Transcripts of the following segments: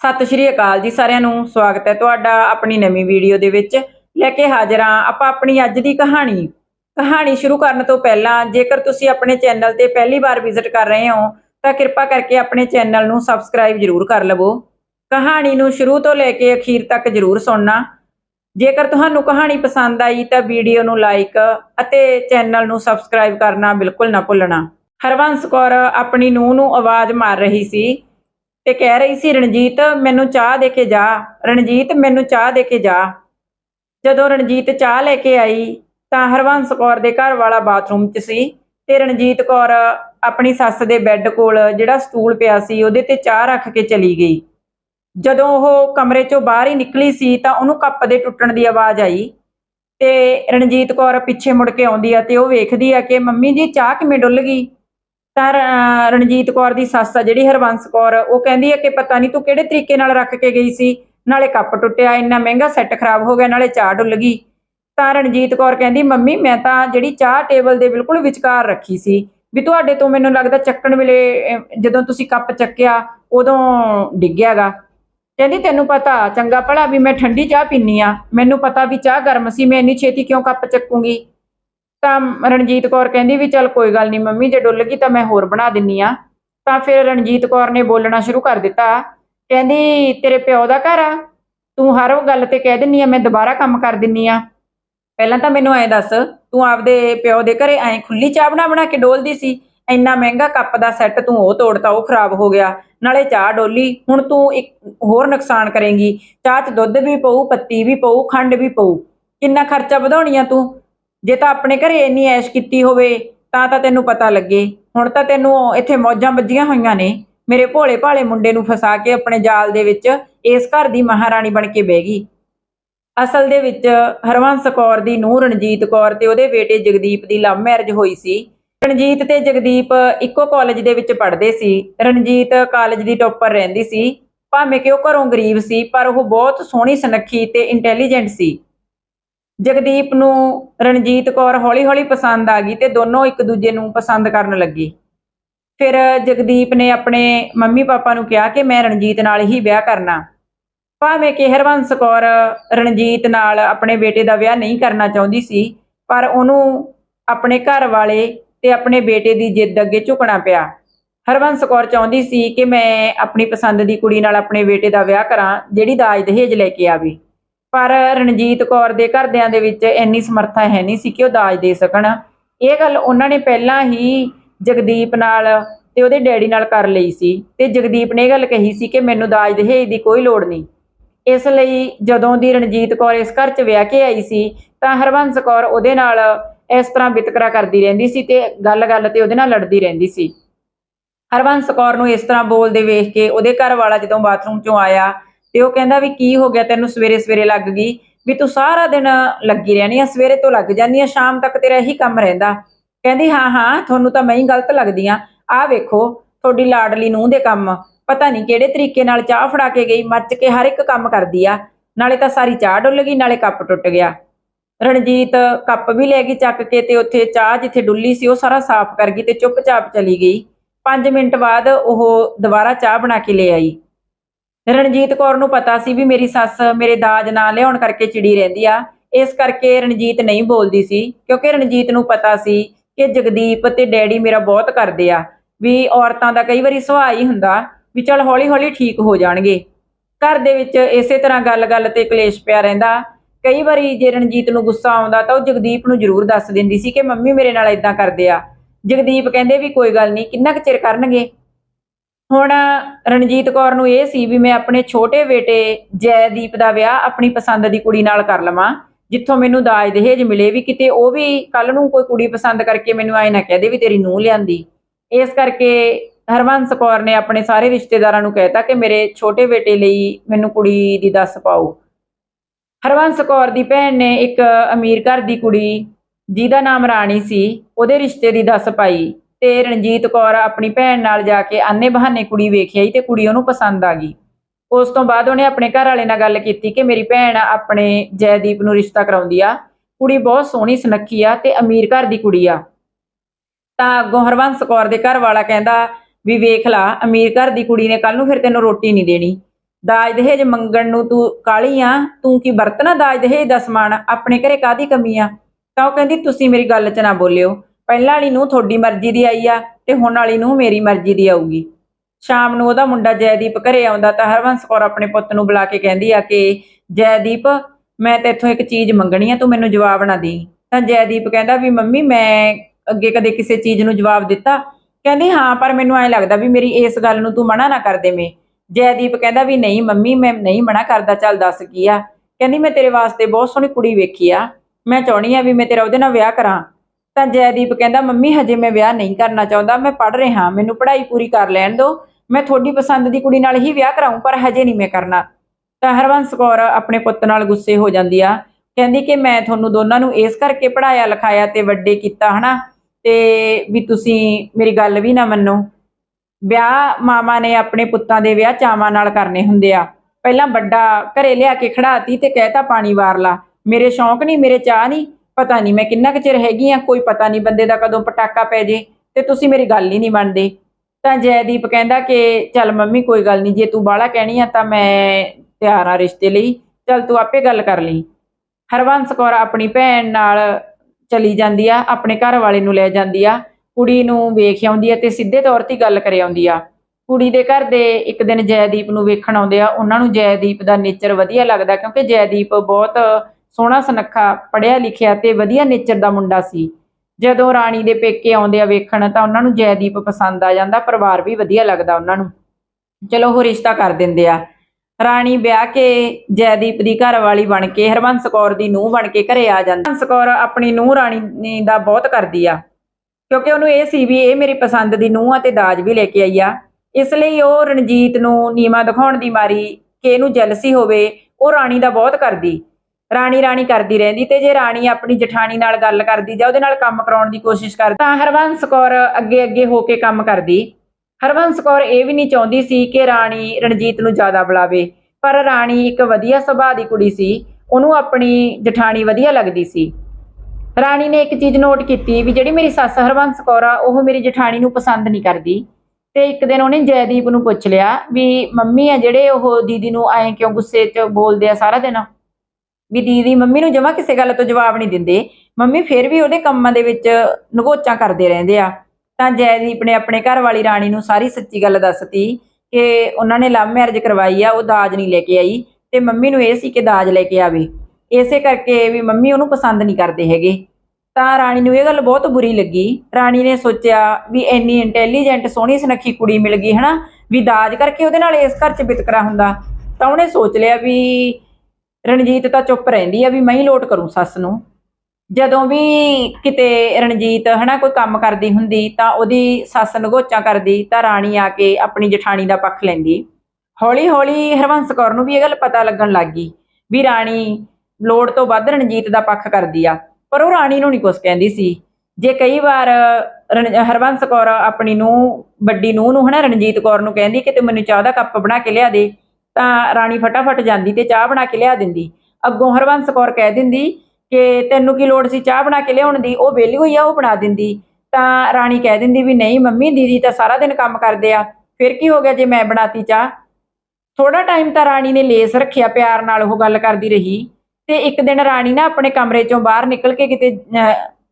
ਸਤਿ ਸ਼੍ਰੀ ਅਕਾਲ ਜੀ ਸਾਰਿਆਂ ਨੂੰ, ਸਵਾਗਤ ਹੈ ਤੁਹਾਡਾ ਆਪਣੀ ਨਵੀਂ ਵੀਡੀਓ ਦੇ ਵਿੱਚ। ਲੈ ਕੇ ਹਾਜ਼ਰ ਹਾਂ ਆਪਾਂ ਆਪਣੀ ਅੱਜ ਦੀ ਕਹਾਣੀ। ਕਹਾਣੀ ਸ਼ੁਰੂ ਕਰਨ ਤੋਂ ਪਹਿਲਾਂ ਜੇਕਰ ਤੁਸੀਂ ਆਪਣੇ ਚੈਨਲ ਤੇ ਪਹਿਲੀ ਵਾਰ ਵਿਜ਼ਿਟ ਕਰ ਰਹੇ ਹੋ, ਤਾਂ ਕਿਰਪਾ ਕਰਕੇ ਆਪਣੇ ਚੈਨਲ ਨੂੰ ਸਬਸਕ੍ਰਾਈਬ ਜ਼ਰੂਰ ਕਰ ਲਵੋ। ਕਹਾਣੀ ਨੂੰ ਸ਼ੁਰੂ ਤੋਂ ਲੈ ਕੇ ਅਖੀਰ ਤੱਕ ਜ਼ਰੂਰ ਸੁਣਨਾ। ਜੇਕਰ ਤੁਹਾਨੂੰ ਕਹਾਣੀ ਪਸੰਦ ਆਈ, ਤਾਂ ਵੀਡੀਓ ਨੂੰ ਲਾਈਕ ਅਤੇ ਚੈਨਲ ਨੂੰ ਸਬਸਕ੍ਰਾਈਬ ਕਰਨਾ ਬਿਲਕੁਲ ਨਾ ਭੁੱਲਣਾ। ਹਰਵੰਸ ਕੌਰ ਆਪਣੀ ਨੂੰਹ ਨੂੰ ਆਵਾਜ਼ ਮਾਰ ਰਹੀ ਸੀ। ਤੇ ਕਹਿ ਰਹੀ ਸੀ, ਰਣਜੀਤ, ਮੈਨੂੰ ਚਾਹ ਦੇ ਕੇ ਜਾ। ਰਣਜੀਤ, ਮੈਨੂੰ ਚਾਹ ਦੇ ਕੇ ਜਾ। ਜਦੋਂ ਰਣਜੀਤ ਚਾਹ ਲੈ ਕੇ ਆਈ, ਤਾਂ ਹਰਵੰਸ ਕੌਰ ਦੇ ਘਰ ਵਾਲਾ ਬਾਥਰੂਮ 'ਚ ਸੀ ਤੇ ਰਣਜੀਤ ਕੌਰ ਆਪਣੀ ਸੱਸ ਦੇ ਬੈੱਡ ਕੋਲ ਜਿਹੜਾ ਸਟੂਲ ਪਿਆ ਸੀ, ਉਹਦੇ ਤੇ ਚਾਹ ਰੱਖ ਕੇ ਚਲੀ ਗਈ। ਜਦੋਂ ਉਹ ਕਮਰੇ 'ਚੋਂ ਬਾਹਰ ਹੀ ਨਿਕਲੀ ਸੀ, ਤਾਂ ਉਹਨੂੰ ਕੱਪ ਦੇ ਟੁੱਟਣ ਦੀ ਆਵਾਜ਼ ਆਈ ਤੇ ਰਣਜੀਤ ਕੌਰ ਪਿੱਛੇ ਮੁੜ ਕੇ ਆਉਂਦੀ ਆ ਤੇ ਉਹ ਵੇਖਦੀ ਆ ਕਿ, ਮੰਮੀ ਜੀ, ਚਾਹ ਕਿਵੇਂ ਡੁੱਲ ਗਈ? ਤਾਂ ਰ- ਰਣਜੀਤ ਕੌਰ ਦੀ ਸੱਸ ਆ ਜਿਹੜੀ ਹਰਵੰਸ ਕੌਰ, ਉਹ ਕਹਿੰਦੀ ਹੈ ਕਿ ਪਤਾ ਨਹੀਂ ਤੂੰ ਕਿਹੜੇ ਤਰੀਕੇ ਨਾਲ ਰੱਖ ਕੇ ਗਈ ਸੀ, ਨਾਲੇ ਕੱਪ ਟੁੱਟਿਆ, ਇੰਨਾ ਮਹਿੰਗਾ ਸੈੱਟ ਖਰਾਬ ਹੋ ਗਿਆ, ਨਾਲੇ ਚਾਹ ਡੁੱਲ ਗਈ। ਤਾਂ ਰਣਜੀਤ ਕੌਰ ਕਹਿੰਦੀ, ਮੰਮੀ, ਮੈਂ ਤਾਂ ਜਿਹੜੀ ਚਾਹ ਟੇਬਲ ਦੇ ਬਿਲਕੁਲ ਵਿਚਕਾਰ ਰੱਖੀ ਸੀ, ਵੀ ਤੁਹਾਡੇ ਤੋਂ ਮੈਨੂੰ ਲੱਗਦਾ ਚੱਕਣ ਵੇਲੇ ਜਦੋਂ ਤੁਸੀਂ ਕੱਪ ਚੱਕਿਆ, ਉਦੋਂ ਡਿੱਗਿਆਗਾ ਕਹਿੰਦੀ, ਤੈਨੂੰ ਪਤਾ, ਚੰਗਾ ਭਲਾ ਵੀ ਮੈਂ ਠੰਡੀ ਚਾਹ ਪੀਨੀ ਆ। ਮੈਨੂੰ ਪਤਾ ਵੀ ਚਾਹ ਗਰਮ ਸੀ, ਮੈਂ ਇੰਨੀ ਛੇਤੀ ਕਿਉਂ ਕੱਪ ਚੱਕੂੰਗੀ? ਤਾਂ ਰਣਜੀਤ ਕੌਰ ਕਹਿੰਦੀ ਵੀ ਚੱਲ ਕੋਈ ਗੱਲ ਨਹੀਂ ਮੰਮੀ ਜੇ ਡੁੱਲ ਗਈ ਤਾਂ ਮੈਂ ਹੋਰ ਬਣਾ ਦਿੰਨੀ ਆ। ਤਾਂ ਫਿਰ ਰਣਜੀਤ ਕੌਰ ਨੇ ਬੋਲਣਾ ਸ਼ੁਰੂ ਕਰ ਦਿੱਤਾ, ਕਹਿੰਦੀ ਤੇਰੇ ਪਿਓ ਦਾ ਘਰ ਆ, ਤੂੰ ਹਰ ਉਹ ਗੱਲ ਤੇ ਕਹਿ ਦਿੰਨੀ ਆ, ਮੈਂ ਦੁਬਾਰਾ ਕੰਮ ਕਰ ਦਿੰਨੀ ਆ। ਪਹਿਲਾਂ ਤਾਂ ਮੈਨੂੰ ਐਂ ਦੱਸ, ਤੂੰ ਆਪਦੇ ਪਿਓ ਦੇ ਘਰੇ ਐਂ ਖੁੱਲੀ ਚਾਹ ਬਣਾ ਬਣਾ ਕੇ ਡੋਲਦੀ ਸੀ, ਇੰਨਾ ਮਹਿੰਗਾ ਕੱਪ ਦਾ ਸੈੱਟ ਤੂੰ ਉਹ ਤੋੜਤਾ, ਉਹ ਖਰਾਬ ਹੋ ਗਿਆ, ਨਾਲੇ ਚਾਹ ਡੋਲੀ, ਹੁਣ ਤੂੰ ਇੱਕ ਹੋਰ ਨੁਕਸਾਨ ਕਰੇਂਗੀ, ਚਾਹ 'ਚ ਦੁੱਧ ਵੀ ਪਊ, ਪੱਤੀ ਵੀ ਪਊ, ਖੰਡ ਵੀ ਪਊ, ਕਿੰਨਾ ਖਰਚਾ ਵਧਾਉਣੀ ਆ ਤੂੰ? ਜੇ ਤਾਂ ਆਪਣੇ ਘਰੇ ਇੰਨੀ ਐਸ਼ ਕੀਤੀ ਹੋਵੇ, ਤਾਂ ਤਾਂ ਤੈਨੂੰ ਪਤਾ ਲੱਗੇ। ਹੁਣ ਤਾਂ ਤੈਨੂੰ ਇੱਥੇ ਮੌਜਾਂ ਵੱਜੀਆਂ ਹੋਈਆਂ ਨੇ। ਮੇਰੇ ਭੋਲੇ ਭਾਲੇ ਮੁੰਡੇ ਨੂੰ ਫਸਾ ਕੇ ਆਪਣੇ ਜਾਲ ਦੇ ਵਿੱਚ ਇਸ ਘਰ ਦੀ ਮਹਾਰਾਣੀ ਬਣ ਕੇ ਬਹਿ ਗਈ। ਅਸਲ ਦੇ ਵਿੱਚ ਹਰਵੰਸ ਕੌਰ ਦੀ ਨੂੰਹ ਰਣਜੀਤ ਕੌਰ ਤੇ ਉਹਦੇ ਬੇਟੇ ਜਗਦੀਪ ਦੀ ਲਵ ਮੈਰਿਜ ਹੋਈ ਸੀ। ਰਣਜੀਤ ਤੇ ਜਗਦੀਪ ਇੱਕੋ ਕਾਲਜ ਦੇ ਵਿੱਚ ਪੜ੍ਹਦੇ ਸੀ। ਰਣਜੀਤ ਕਾਲਜ ਦੀ ਟੌਪਰ ਰਹਿੰਦੀ ਸੀ। ਭਾਵੇਂ ਕਿ ਉਹ ਘਰੋਂ ਗਰੀਬ ਸੀ, ਪਰ ਉਹ ਬਹੁਤ ਸੋਹਣੀ, ਸੁਨੱਖੀ ਤੇ ਇੰਟੈਲੀਜੈਂਟ ਸੀ। ਜਗਦੀਪ ਨੂੰ ਰਣਜੀਤ ਕੌਰ ਹੌਲੀ-ਹੌਲੀ ਪਸੰਦ ਆ ਗਈ ਤੇ ਦੋਨੋਂ ਇੱਕ ਦੂਜੇ ਨੂੰ ਪਸੰਦ ਕਰਨ ਲੱਗੇ। ਫਿਰ ਜਗਦੀਪ ਨੇ ਆਪਣੇ ਮੰਮੀ ਪਾਪਾ ਨੂੰ ਕਿਹਾ ਕਿ ਮੈਂ ਰਣਜੀਤ ਨਾਲ ਹੀ ਵਿਆਹ ਕਰਨਾ। ਭਾਵੇਂ ਕਿ ਹਰਵੰਸ ਕੌਰ ਰਣਜੀਤ ਨਾਲ ਆਪਣੇ ਬੇਟੇ ਦਾ ਵਿਆਹ ਨਹੀਂ ਕਰਨਾ ਚਾਹੁੰਦੀ ਸੀ, ਪਰ ਉਹਨੂੰ ਆਪਣੇ ਘਰ ਵਾਲੇ ਤੇ ਆਪਣੇ ਬੇਟੇ ਦੀ ਜਿੱਦ ਅੱਗੇ ਝੁਕਣਾ ਪਿਆ। ਹਰਵੰਸ ਕੌਰ ਚਾਹੁੰਦੀ ਸੀ ਕਿ ਮੈਂ ਆਪਣੀ ਪਸੰਦ ਦੀ ਕੁੜੀ ਨਾਲ ਆਪਣੇ ਬੇਟੇ ਦਾ ਵਿਆਹ ਕਰਾਂ, ਜਿਹੜੀ ਦਾਜ ਦਹੇਜ ਲੈ ਕੇ ਆਵੇ। ਪਰ ਰਣਜੀਤ ਕੌਰ ਦੇ ਘਰਦਿਆਂ ਦੇ ਵਿੱਚ ਇੰਨੀ ਸਮਰੱਥਾ ਹੈ ਨਹੀਂ ਸੀ ਕਿ ਉਹ ਦਾਜ ਦੇ ਸਕਣ। ਇਹ ਗੱਲ ਉਹਨਾਂ ਨੇ ਪਹਿਲਾਂ ਹੀ ਜਗਦੀਪ ਨਾਲ ਤੇ ਉਹਦੇ ਡੈਡੀ ਨਾਲ ਕਰ ਲਈ ਸੀ ਤੇ ਜਗਦੀਪ ਨੇ ਇਹ ਗੱਲ ਕਹੀ ਸੀ ਕਿ ਮੈਨੂੰ ਦਾਜ ਦਹੇਜ ਦੀ ਕੋਈ ਲੋੜ ਨਹੀਂ। ਇਸ ਲਈ ਜਦੋਂ ਦੀ ਰਣਜੀਤ ਕੌਰ ਇਸ ਘਰ 'ਚ ਵਿਆਹ ਕੇ ਆਈ ਸੀ ਤਾਂ ਹਰਵੰਸ ਕੌਰ ਉਹਦੇ ਨਾਲ ਇਸ ਤਰ੍ਹਾਂ ਵਿਤਕਰਾ ਕਰਦੀ ਰਹਿੰਦੀ ਸੀ ਤੇ ਗੱਲ-ਗੱਲ ਤੇ ਉਹਦੇ ਨਾਲ ਲੜਦੀ ਰਹਿੰਦੀ ਸੀ। ਹਰਵੰਸ ਕੌਰ ਨੂੰ ਇਸ ਤਰ੍ਹਾਂ ਬੋਲਦੇ ਵੇਖ ਕੇ ਉਹਦੇ ਘਰ ਵਾਲਾ ਜਦੋਂ ਬਾਥਰੂਮ 'ਚੋਂ ਆਇਆ ਤੇ ਉਹ ਕਹਿੰਦਾ ਵੀ ਕੀ ਹੋ ਗਿਆ, ਤੈਨੂੰ ਸਵੇਰੇ ਸਵੇਰੇ ਲੱਗ ਗਈ ਵੀ ਤੂੰ ਸਾਰਾ ਦਿਨ ਲੱਗੀ ਰਹਿਣੀ ਆ, ਸਵੇਰੇ ਤੋਂ ਲੱਗ ਜਾਂਦੀ ਆ, ਸ਼ਾਮ ਤੱਕ ਤੇਰਾ ਇਹੀ ਕੰਮ ਰਹਿੰਦਾ। ਕਹਿੰਦੀ, ਹਾਂ ਹਾਂ, ਤੁਹਾਨੂੰ ਤਾਂ ਮੈਂ ਹੀ ਗਲਤ ਲੱਗਦੀ ਆ। ਆਹ ਵੇਖੋ, ਤੁਹਾਡੀ ਲਾਡਲੀ ਨੂੰਹ ਦੇ ਕੰਮ। ਪਤਾ ਨਹੀਂ ਕਿਹੜੇ ਤਰੀਕੇ ਨਾਲ ਚਾਹ ਫੜਾ ਕੇ ਗਈ, ਮੱਚ ਕੇ ਹਰ ਇੱਕ ਕੰਮ ਕਰਦੀ ਆ। ਨਾਲੇ ਤਾਂ ਸਾਰੀ ਚਾਹ ਡੁੱਲ ਗਈ, ਨਾਲੇ ਕੱਪ ਟੁੱਟ ਗਿਆ। ਰਣਜੀਤ ਕੱਪ ਵੀ ਲੈ ਗਈ ਚੱਕ ਕੇ ਤੇ ਉੱਥੇ ਚਾਹ ਜਿੱਥੇ ਡੁੱਲੀ ਸੀ, ਉਹ ਸਾਰਾ ਸਾਫ਼ ਕਰ ਗਈ ਤੇ ਚੁੱਪਚਾਪ ਚਲੀ ਗਈ। 5 ਮਿੰਟ ਬਾਅਦ ਉਹ ਦੁਬਾਰਾ ਚਾਹ ਬਣਾ ਕੇ ਲੈ ਆਈ। ਰਣਜੀਤ ਕੌਰ ਨੂੰ ਪਤਾ ਸੀ ਵੀ ਮੇਰੀ ਸੱਸ ਮੇਰੇ ਦਾਜ ਨਾ ਲਿਆਉਣ ਕਰਕੇ ਚਿੜੀ ਰਹਿੰਦੀ ਆ। ਇਸ ਕਰਕੇ ਰਣਜੀਤ ਨਹੀਂ ਬੋਲਦੀ ਸੀ, ਕਿਉਂਕਿ ਰਣਜੀਤ ਨੂੰ ਪਤਾ ਸੀ ਕਿ ਜਗਦੀਪ ਤੇ ਡੈਡੀ ਮੇਰਾ ਬਹੁਤ ਕਰਦੇ ਆ। ਵੀ ਔਰਤਾਂ ਦਾ ਕਈ ਵਾਰੀ ਸੁਭਾਅ ਹੀ ਹੁੰਦਾ ਵੀ ਚਲ ਹੌਲੀ-ਹੌਲੀ ਠੀਕ ਹੋ ਜਾਣਗੇ। ਘਰ ਦੇ ਵਿੱਚ ਇਸੇ ਤਰ੍ਹਾਂ ਗੱਲ-ਗੱਲ ਤੇ ਕਲੇਸ਼ ਪਿਆ ਰਹਿੰਦਾ। ਕਈ ਵਾਰੀ ਜੇ ਰਣਜੀਤ ਨੂੰ ਗੁੱਸਾ ਆਉਂਦਾ ਤਾਂ ਉਹ ਜਗਦੀਪ ਨੂੰ ਜ਼ਰੂਰ ਦੱਸ ਦਿੰਦੀ ਸੀ ਕਿ ਮੰਮੀ ਮੇਰੇ ਨਾਲ ਇਦਾਂ ਕਰਦੇ ਆ। ਜਗਦੀਪ ਕਹਿੰਦੇ ਵੀ ਕੋਈ ਗੱਲ ਨਹੀਂ, ਕਿੰਨਾ ਕੁ ਚਿਰ ਕਰਨਗੇ? ਹੁਣ ਰਣਜੀਤ ਕੌਰ ਨੂੰ ਇਹ ਸੀ ਵੀ ਮੈਂ ਆਪਣੇ ਛੋਟੇ ਬੇਟੇ ਜੈਦੀਪ ਦਾ ਵਿਆਹ ਆਪਣੀ ਪਸੰਦ ਦੀ ਕੁੜੀ ਨਾਲ ਕਰ ਲਵਾਂ, ਜਿੱਥੋਂ ਮੈਨੂੰ ਦਾਜ ਦਹੇਜ ਮਿਲੇ ਵੀ ਕਿਤੇ ਉਹ ਵੀ ਕੱਲ ਨੂੰ ਕੋਈ ਕੁੜੀ ਪਸੰਦ ਕਰਕੇ ਮੈਨੂੰ ਐ ਨਾ ਕਹਦੇ ਵੀ ਤੇਰੀ ਨੂੰਹ ਲਿਆਂਦੀ। ਇਸ ਕਰਕੇ ਹਰਵੰਸ ਕੌਰ ਨੇ ਆਪਣੇ ਸਾਰੇ ਰਿਸ਼ਤੇਦਾਰਾਂ ਨੂੰ ਕਹਿਤਾ ਕਿ ਮੇਰੇ ਛੋਟੇ ਬੇਟੇ ਲਈ ਮੈਨੂੰ ਕੁੜੀ ਦੀ ਦੱਸ ਪਾਓ। ਹਰਵੰਸ ਕੌਰ ਦੀ ਭੈਣ ਨੇ ਇੱਕ ਅਮੀਰ ਘਰ ਦੀ ਕੁੜੀ, ਜਿਹਦਾ ਨਾਮ ਰਾਣੀ ਸੀ, ਉਹਦੇ ਰਿਸ਼ਤੇ ਦੀ ਦੱਸ ਪਾਈ। ਤੇ ਰਣਜੀਤ ਕੌਰ ਆਪਣੀ ਭੈਣ ਨਾਲ ਜਾ ਕੇ ਆਨੇ ਬਹਾਨੇ ਕੁੜੀ ਵੇਖ ਆਈ ਤੇ ਕੁੜੀ ਉਹਨੂੰ ਪਸੰਦ ਆ ਗਈ। ਉਸ ਤੋਂ ਬਾਅਦ ਉਹਨੇ ਆਪਣੇ ਘਰ ਵਾਲੇ ਨਾਲ ਗੱਲ ਕੀਤੀ ਕਿ ਮੇਰੀ ਭੈਣ ਆਪਣੇ ਜੈਦੀਪ ਨੂੰ ਰਿਸ਼ਤਾ ਕਰਾਉਂਦੀ ਆ। ਕੁੜੀ ਬਹੁਤ ਸੋਹਣੀ, ਸੁਨੱਖੀ ਆ ਤੇ ਅਮੀਰ ਘਰ ਦੀ ਕੁੜੀ ਆ। ਤਾਂ ਅੱਗੋਂ ਹਰਵੰਸ ਕੌਰ ਦੇ ਘਰ ਵਾਲਾ ਕਹਿੰਦਾ ਵੀ ਵੇਖ ਲਾ, ਅਮੀਰ ਘਰ ਦੀ ਕੁੜੀ ਨੇ ਕੱਲ ਨੂੰ ਫਿਰ ਤੈਨੂੰ ਰੋਟੀ ਨਹੀਂ ਦੇਣੀ। ਦਾਜ ਦਹੇਜ ਮੰਗਣ ਨੂੰ ਤੂੰ ਕਾਲੀ ਆ? ਤੂੰ ਕੀ ਵਰਤਣਾ ਦਾਜ ਦਹੇਜ ਦਾ ਸਮਾਨ? ਆਪਣੇ ਘਰੇ ਕਾਦੀ ਕਮੀ ਆ? ਤਾਂ ਉਹ ਕਹਿੰਦੀ, ਤੁਸੀਂ ਮੇਰੀ ਗੱਲ 'ਚ ਨਾ ਬੋਲਿਓ। ਪਹਿਲਾਂ ਵਾਲੀ ਨੂੰ ਤੁਹਾਡੀ ਮਰਜ਼ੀ ਦੀ ਆਈ ਆ ਤੇ ਹੁਣ ਵਾਲੀ ਨੂੰ ਮੇਰੀ ਮਰਜ਼ੀ ਦੀ ਆਊਗੀ। ਸ਼ਾਮ ਨੂੰ ਉਹਦਾ ਮੁੰਡਾ ਜੈਦੀਪ ਘਰੇ ਆਉਂਦਾ ਤਾਂ ਹਰਵੰਸ ਕੌਰ ਆਪਣੇ ਪੁੱਤ ਨੂੰ ਬੁਲਾ ਕੇ ਕਹਿੰਦੀ ਆ ਕਿ, ਜੈਦੀਪ, ਮੈਂ ਤੇਥੋਂ ਇੱਕ ਚੀਜ਼ ਮੰਗਣੀ ਆ, ਤੂੰ ਮੈਨੂੰ ਜਵਾਬ ਨਾ ਦੇ ਤਾਂ ਜੈਦੀਪ ਕਹਿੰਦਾ ਵੀ, ਮੰਮੀ, ਮੈਂ ਅੱਗੇ ਕਦੇ ਕਿਸੇ ਚੀਜ਼ ਨੂੰ ਜਵਾਬ ਦਿੱਤਾ? ਕਹਿੰਦੀ, ਹਾਂ, ਪਰ ਮੈਨੂੰ ਐਂ ਲੱਗਦਾ ਵੀ ਮੇਰੀ ਇਸ ਗੱਲ ਨੂੰ ਤੂੰ ਮਨਾ ਨਾ ਕਰ ਦੇਵੇਂ। ਜੈਦੀਪ ਕਹਿੰਦਾ ਵੀ, ਨਹੀਂ ਮੰਮੀ, ਮੈਂ ਨਹੀਂ ਮਨਾ ਕਰਦਾ, ਚੱਲ ਦੱਸ ਕੀ ਆ? ਕਹਿੰਦੀ, ਮੈਂ ਤੇਰੇ ਵਾਸਤੇ ਬਹੁਤ ਸੋਹਣੀ ਕੁੜੀ ਵੇਖੀ ਆ। ਮੈਂ ਚਾਹਣੀ ਆ ਵੀ ਮੈਂ ਤੇਰਾ ਉਹਦੇ ਨਾਲ ਵਿਆਹ ਕਰਾਂ। ਤਾਂ ਜੈਦੀਪ ਕਹਿੰਦਾ, ਮੰਮੀ, ਹਜੇ ਮੈਂ ਵਿਆਹ ਨਹੀਂ ਕਰਨਾ ਚਾਹੁੰਦਾ, ਮੈਂ ਪੜ੍ਹ ਰਿਹਾ, ਮੈਨੂੰ ਪੜ੍ਹਾਈ ਪੂਰੀ ਕਰ ਲੈਣ ਦਿਓ ਮੈਂ ਤੁਹਾਡੀ ਪਸੰਦ ਦੀ ਕੁੜੀ ਨਾਲ ਹੀ ਵਿਆਹ ਕਰਾਉਂ ਪਰ ਹਜੇ ਨਹੀਂ ਮੈਂ ਕਰਨਾ। ਤਾਂ ਹਰਵੰਸ ਕੌਰ ਆਪਣੇ ਪੁੱਤ ਨਾਲ ਗੁੱਸੇ ਹੋ ਜਾਂਦੀ ਆ। ਕਹਿੰਦੀ ਕਿ ਮੈਂ ਤੁਹਾਨੂੰ ਦੋਨਾਂ ਨੂੰ ਇਸ ਕਰਕੇ ਪੜਾਇਆ ਲਿਖਾਇਆ ਤੇ ਵੱਡੇ ਕੀਤਾ, ਹਨਾ? ਤੇ ਵੀ ਤੁਸੀਂ ਮੇਰੀ ਗੱਲ ਵੀ ਨਾ ਮੰਨੋ। ਵਿਆਹ ਮਾਮਾ ਨੇ ਆਪਣੇ ਪੁੱਤਾਂ ਦੇ ਵਿਆਹ ਚਾਵਾਂ ਨਾਲ ਕਰਨੇ ਹੁੰਦੇ ਆ। ਪਹਿਲਾਂ ਵੱਡਾ ਘਰੇ ਲਿਆ ਕੇ ਖੜਾਤੀ ਤੇ ਕਹਿਤਾ ਪਾਣੀ ਵਾਰ ਲਾ। ਮੇਰੇ ਸ਼ੌਂਕ ਨਹੀਂ, ਮੇਰੇ ਚਾਹ ਨਹੀਂ। ਪਤਾ ਨਹੀਂ ਮੈਂ ਕਿੰਨਾ ਕੁ ਚਿਰ ਹੈਗੀ ਆ, ਕੋਈ ਪਤਾ ਨਹੀਂ ਬੰਦੇ ਦਾ ਕਦੋਂ ਪਟਾਕਾ ਪੈ ਜੇ ਤੇ ਤੁਸੀਂ ਮੇਰੀ ਗੱਲ ਹੀ ਨਹੀਂ ਮੰਨਦੇ। ਤਾਂ ਜੈਦੀਪ ਕਹਿੰਦਾ ਕਿ ਚੱਲ ਮੰਮੀ ਕੋਈ ਗੱਲ ਨਹੀਂ, ਜੇ ਤੂੰ ਬਾਹਲਾ ਕਹਿਣੀ ਆ ਤਾਂ ਮੈਂ ਤਿਆਰ ਆ ਰਿਸ਼ਤੇ ਲਈ, ਚੱਲ ਤੂੰ ਆਪੇ ਗੱਲ ਕਰ ਲਈ। ਹਰਵੰਸ ਕੌਰ ਆਪਣੀ ਭੈਣ ਨਾਲ ਚਲੀ ਜਾਂਦੀ ਆ, ਆਪਣੇ ਘਰ ਵਾਲੇ ਨੂੰ ਲੈ ਜਾਂਦੀ ਆ, ਕੁੜੀ ਨੂੰ ਵੇਖ ਆਉਂਦੀ ਆ ਤੇ ਸਿੱਧੇ ਤੌਰ ਤੇ ਗੱਲ ਕਰ ਆਉਂਦੀ ਆ। ਕੁੜੀ ਦੇ ਘਰ ਦੇ ਇੱਕ ਦਿਨ ਜੈਦੀਪ ਨੂੰ ਵੇਖਣ ਆਉਂਦੇ ਆ, ਉਹਨਾਂ ਨੂੰ ਜੈਦੀਪ ਦਾ ਨੇਚਰ ਵਧੀਆ ਲੱਗਦਾ ਕਿਉਂਕਿ ਜੈਦੀਪ ਬਹੁਤ ਸੋਹਣਾ ਸੁਨੱਖਾ ਪੜ੍ਹਿਆ ਲਿਖਿਆ ਤੇ ਵਧੀਆ ਨੇਚਰ ਦਾ ਮੁੰਡਾ ਸੀ। ਜਦੋਂ ਰਾਣੀ ਦੇ ਪੇਕੇ ਆਉਂਦੇ ਆ ਵੇਖਣ ਤਾਂ ਉਹਨਾਂ ਨੂੰ ਜੈਦੀਪ ਪਸੰਦ ਆ ਜਾਂਦਾ, ਪਰਿਵਾਰ ਵੀ ਵਧੀਆ ਲੱਗਦਾ ਉਹਨਾਂ ਨੂੰ। ਚਲੋ ਉਹ ਰਿਸ਼ਤਾ ਕਰ ਦਿੰਦੇ ਆ। ਰਾਣੀ ਵਿਆਹ ਕੇ ਜੈਦੀਪ ਦੀ ਘਰ ਵਾਲੀ ਬਣ ਕੇ ਹਰਬੰਸ ਕੌਰ ਦੀ ਨੂੰਹ ਬਣ ਕੇ ਘਰੇ ਆ ਜਾਂਦੀ। ਹਰਬੰਸ ਕੌਰ ਆਪਣੀ ਨੂੰਹ ਰਾਣੀ ਦਾ ਬਹੁਤ ਕਰਦੀ ਆ। ਕਿਉਂਕਿ ਉਹਨੂੰ ਇਹ ਸੀ ਵੀ ਇਹ ਮੇਰੀ ਪਸੰਦ ਦੀ ਨੂੰਹ ਆ ਤੇ ਦਾਜ ਵੀ ਲੈ ਕੇ ਆਈ ਆ। ਇਸ ਲਈ ਉਹ ਰਣਜੀਤ ਨੂੰ ਨੀਮਾ ਦਿਖਾਉਣ ਦੀ ਮਾਰੀ ਕਿ ਇਹਨੂੰ ਜੈਲਸੀ ਹੋਵੇ, ਉਹ ਰਾਣੀ ਦਾ ਬਹੁਤ ਕਰਦੀ। ਰਾਣੀ ਰਾਣੀ ਕਰਦੀ ਰਹਿੰਦੀ ਤੇ ਜੇ ਰਾਣੀ ਆਪਣੀ ਜਠਾਣੀ ਨਾਲ ਗੱਲ ਕਰਦੀ ਜਾਂ ਉਹਦੇ ਨਾਲ ਕੰਮ ਕਰਾਉਣ ਦੀ ਕੋਸ਼ਿਸ਼ ਕਰਦੀ, ਤਾਂ ਹਰਵੰਸ ਕੌਰ ਅੱਗੇ ਅੱਗੇ ਹੋ ਕੇ ਕੰਮ ਕਰਦੀ। ਹਰਵੰਸ ਕੌਰ ਇਹ ਵੀ ਨਹੀਂ ਚਾਹੁੰਦੀ ਸੀ ਕਿ ਰਾਣੀ ਰਣਜੀਤ ਨੂੰ ਜ਼ਿਆਦਾ ਬੁਲਾਵੇ, ਪਰ ਰਾਣੀ ਇੱਕ ਵਧੀਆ ਸੁਭਾਅ ਦੀ ਕੁੜੀ ਸੀ, ਉਹਨੂੰ ਆਪਣੀ ਜਠਾਣੀ ਵਧੀਆ ਲੱਗਦੀ ਸੀ। ਰਾਣੀ ਨੇ ਇੱਕ ਚੀਜ਼ ਨੋਟ ਕੀਤੀ ਵੀ ਜਿਹੜੀ ਮੇਰੀ ਸੱਸ ਹਰਵੰਸ ਕੌਰ ਆ, ਉਹ ਮੇਰੀ ਜਠਾਣੀ ਨੂੰ ਪਸੰਦ ਨਹੀਂ ਕਰਦੀ। ਤੇ ਇੱਕ ਦਿਨ ਉਹਨੇ ਜੈਦੀਪ ਨੂੰ ਪੁੱਛ ਲਿਆ ਵੀ ਮੰਮੀ ਆ ਜਿਹੜੇ ਉਹ ਦੀਦੀ ਨੂੰ ਐਂ ਕਿਉਂ ਗੁੱਸੇ 'ਚ ਬੋਲਦੇ ਆ ਸਾਰਾ ਦਿਨ? ਵੀ ਦੀਦੀ ਮੰਮੀ ਨੂੰ ਜਮਾ ਕਿਸੇ ਗੱਲ ਤੋਂ ਜਵਾਬ ਨਹੀਂ ਦਿੰਦੇ। ਮੰਮੀ ਫਿਰ ਵੀ ਉਹਦੇ ਕੰਮਾਂ ਦੇ ਵਿੱਚ ਨਗੋਚਾਂ ਕਰਦੇ ਰਹਿੰਦੇ ਆ। ਤਾਂ ਜੈਦੀਪ ਨੇ ਆਪਣੇ ਘਰ ਵਾਲੀ ਰਾਣੀ ਨੂੰ ਸਾਰੀ ਸੱਚੀ ਗੱਲ ਦੱਸਤੀ ਕਿ ਉਹਨਾਂ ਨੇ ਲਵ ਮੈਰਿਜ ਕਰਵਾਈ ਆ, ਉਹ ਦਾਜ ਨਹੀਂ ਲੈ ਕੇ ਆਈ ਤੇ ਮੰਮੀ ਨੂੰ ਇਹ ਸੀ ਕਿ ਦਾਜ ਲੈ ਕੇ ਆਵੇ। ਇਸੇ ਕਰਕੇ ਵੀ ਮੰਮੀ ਉਹਨੂੰ ਪਸੰਦ ਨਹੀਂ ਕਰਦੇ ਹੈਗੇ। ਤਾਂ ਰਾਣੀ ਨੂੰ ਇਹ ਗੱਲ ਬਹੁਤ ਬੁਰੀ ਲੱਗੀ। ਰਾਣੀ ਨੇ ਸੋਚਿਆ ਵੀ ਇੰਨੀ ਇੰਟੈਲੀਜੈਂਟ ਸੋਹਣੀ, ਸੁਨੱਖੀ ਕੁੜੀ ਮਿਲ ਗਈ ਹਨਾ, ਵੀ ਦਾਜ ਕਰਕੇ ਉਹਦੇ ਨਾਲ ਇਸ ਘਰ 'ਚ ਵਿਤਕਰਾ ਹੁੰਦਾ। ਤਾਂ ਉਹਨੇ ਸੋਚ ਲਿਆ ਵੀ ਰਣਜੀਤ ਤਾਂ ਚੁੱਪ ਰਹਿੰਦੀ ਆ ਵੀ ਮੈਂ ਹੀ ਲੋਟ ਕਰੂੰ ਸੱਸ ਨੂੰ। ਜਦੋਂ ਵੀ ਕਿਤੇ ਰਣਜੀਤ ਹਨਾ ਕੋਈ ਕੰਮ ਕਰਦੀ ਹੁੰਦੀ ਤਾਂ ਉਹਦੀ ਸੱਸ ਨਗੋਚਾਂ ਕਰਦੀ ਤਾਂ ਰਾਣੀ ਆ ਕੇ ਆਪਣੀ ਜਠਾਣੀ ਦਾ ਪੱਖ ਲੈਂਦੀ। ਹੌਲੀ ਹੌਲੀ ਹਰਵੰਸ ਕੌਰ ਨੂੰ ਵੀ ਇਹ ਗੱਲ ਪਤਾ ਲੱਗਣ ਲੱਗ ਗਈ ਵੀ ਰਾਣੀ ਲੋੜ ਤੋਂ ਵੱਧ ਰਣਜੀਤ ਦਾ ਪੱਖ ਕਰਦੀ ਆ। ਪਰ ਉਹ ਰਾਣੀ ਨੂੰ ਨਹੀਂ ਕੁਝ ਕਹਿੰਦੀ ਸੀ। ਜੇ ਕਈ ਵਾਰ ਰਣ- ਹਰਬੰਸ ਕੌਰ ਆਪਣੀ ਨੂੰ ਵੱਡੀ ਨੂੰਹ ਨੂੰ ਹਨਾ ਰਣਜੀਤ ਕੌਰ ਨੂੰ ਕਹਿੰਦੀ ਕਿ ਤੂੰ ਮੈਨੂੰ ਚਾਹ ਦਾ ਕੱਪ ਬਣਾ ਕੇ ਲਿਆ ਦੇ ਤਾਂ ਰਾਣੀ ਫਟਾਫਟ ਜਾਂਦੀ ਤੇ ਚਾਹ ਬਣਾ ਕੇ ਲਿਆ ਦਿੰਦੀ। ਅੱਗੋਂ ਹਰਬੰਸ ਕੌਰ ਕਹਿ ਦਿੰਦੀ ਕਿ ਤੈਨੂੰ ਕੀ ਲੋੜ ਸੀ ਚਾਹ ਬਣਾ ਕੇ ਲਿਆਉਣ ਦੀ? ਉਹ ਵਿਹਲੀ ਹੋਈ ਆ, ਉਹ ਬਣਾ ਦਿੰਦੀ। ਤਾਂ ਰਾਣੀ ਕਹਿ ਦਿੰਦੀ ਵੀ ਨਹੀਂ ਮੰਮੀ, ਦੀਦੀ ਤਾਂ ਸਾਰਾ ਦਿਨ ਕੰਮ ਕਰਦੇ ਆ। ਫਿਰ ਕੀ ਹੋ ਗਿਆ ਜੇ ਮੈਂ ਬਣਾਤੀ ਚਾਹ? ਥੋੜਾ ਟਾਈਮ ਤਾਂ ਰਾਣੀ ਨੇ ਲੇਸ ਰੱਖਿਆ ਪਿਆਰ ਨਾਲ ਉਹ ਗੱਲ ਕਰਦੀ ਰਹੀ। ਤੇ ਇੱਕ ਦਿਨ ਰਾਣੀ ਨਾ ਆਪਣੇ ਕਮਰੇ ਚੋਂ ਬਾਹਰ ਨਿਕਲ ਕੇ ਕਿਤੇ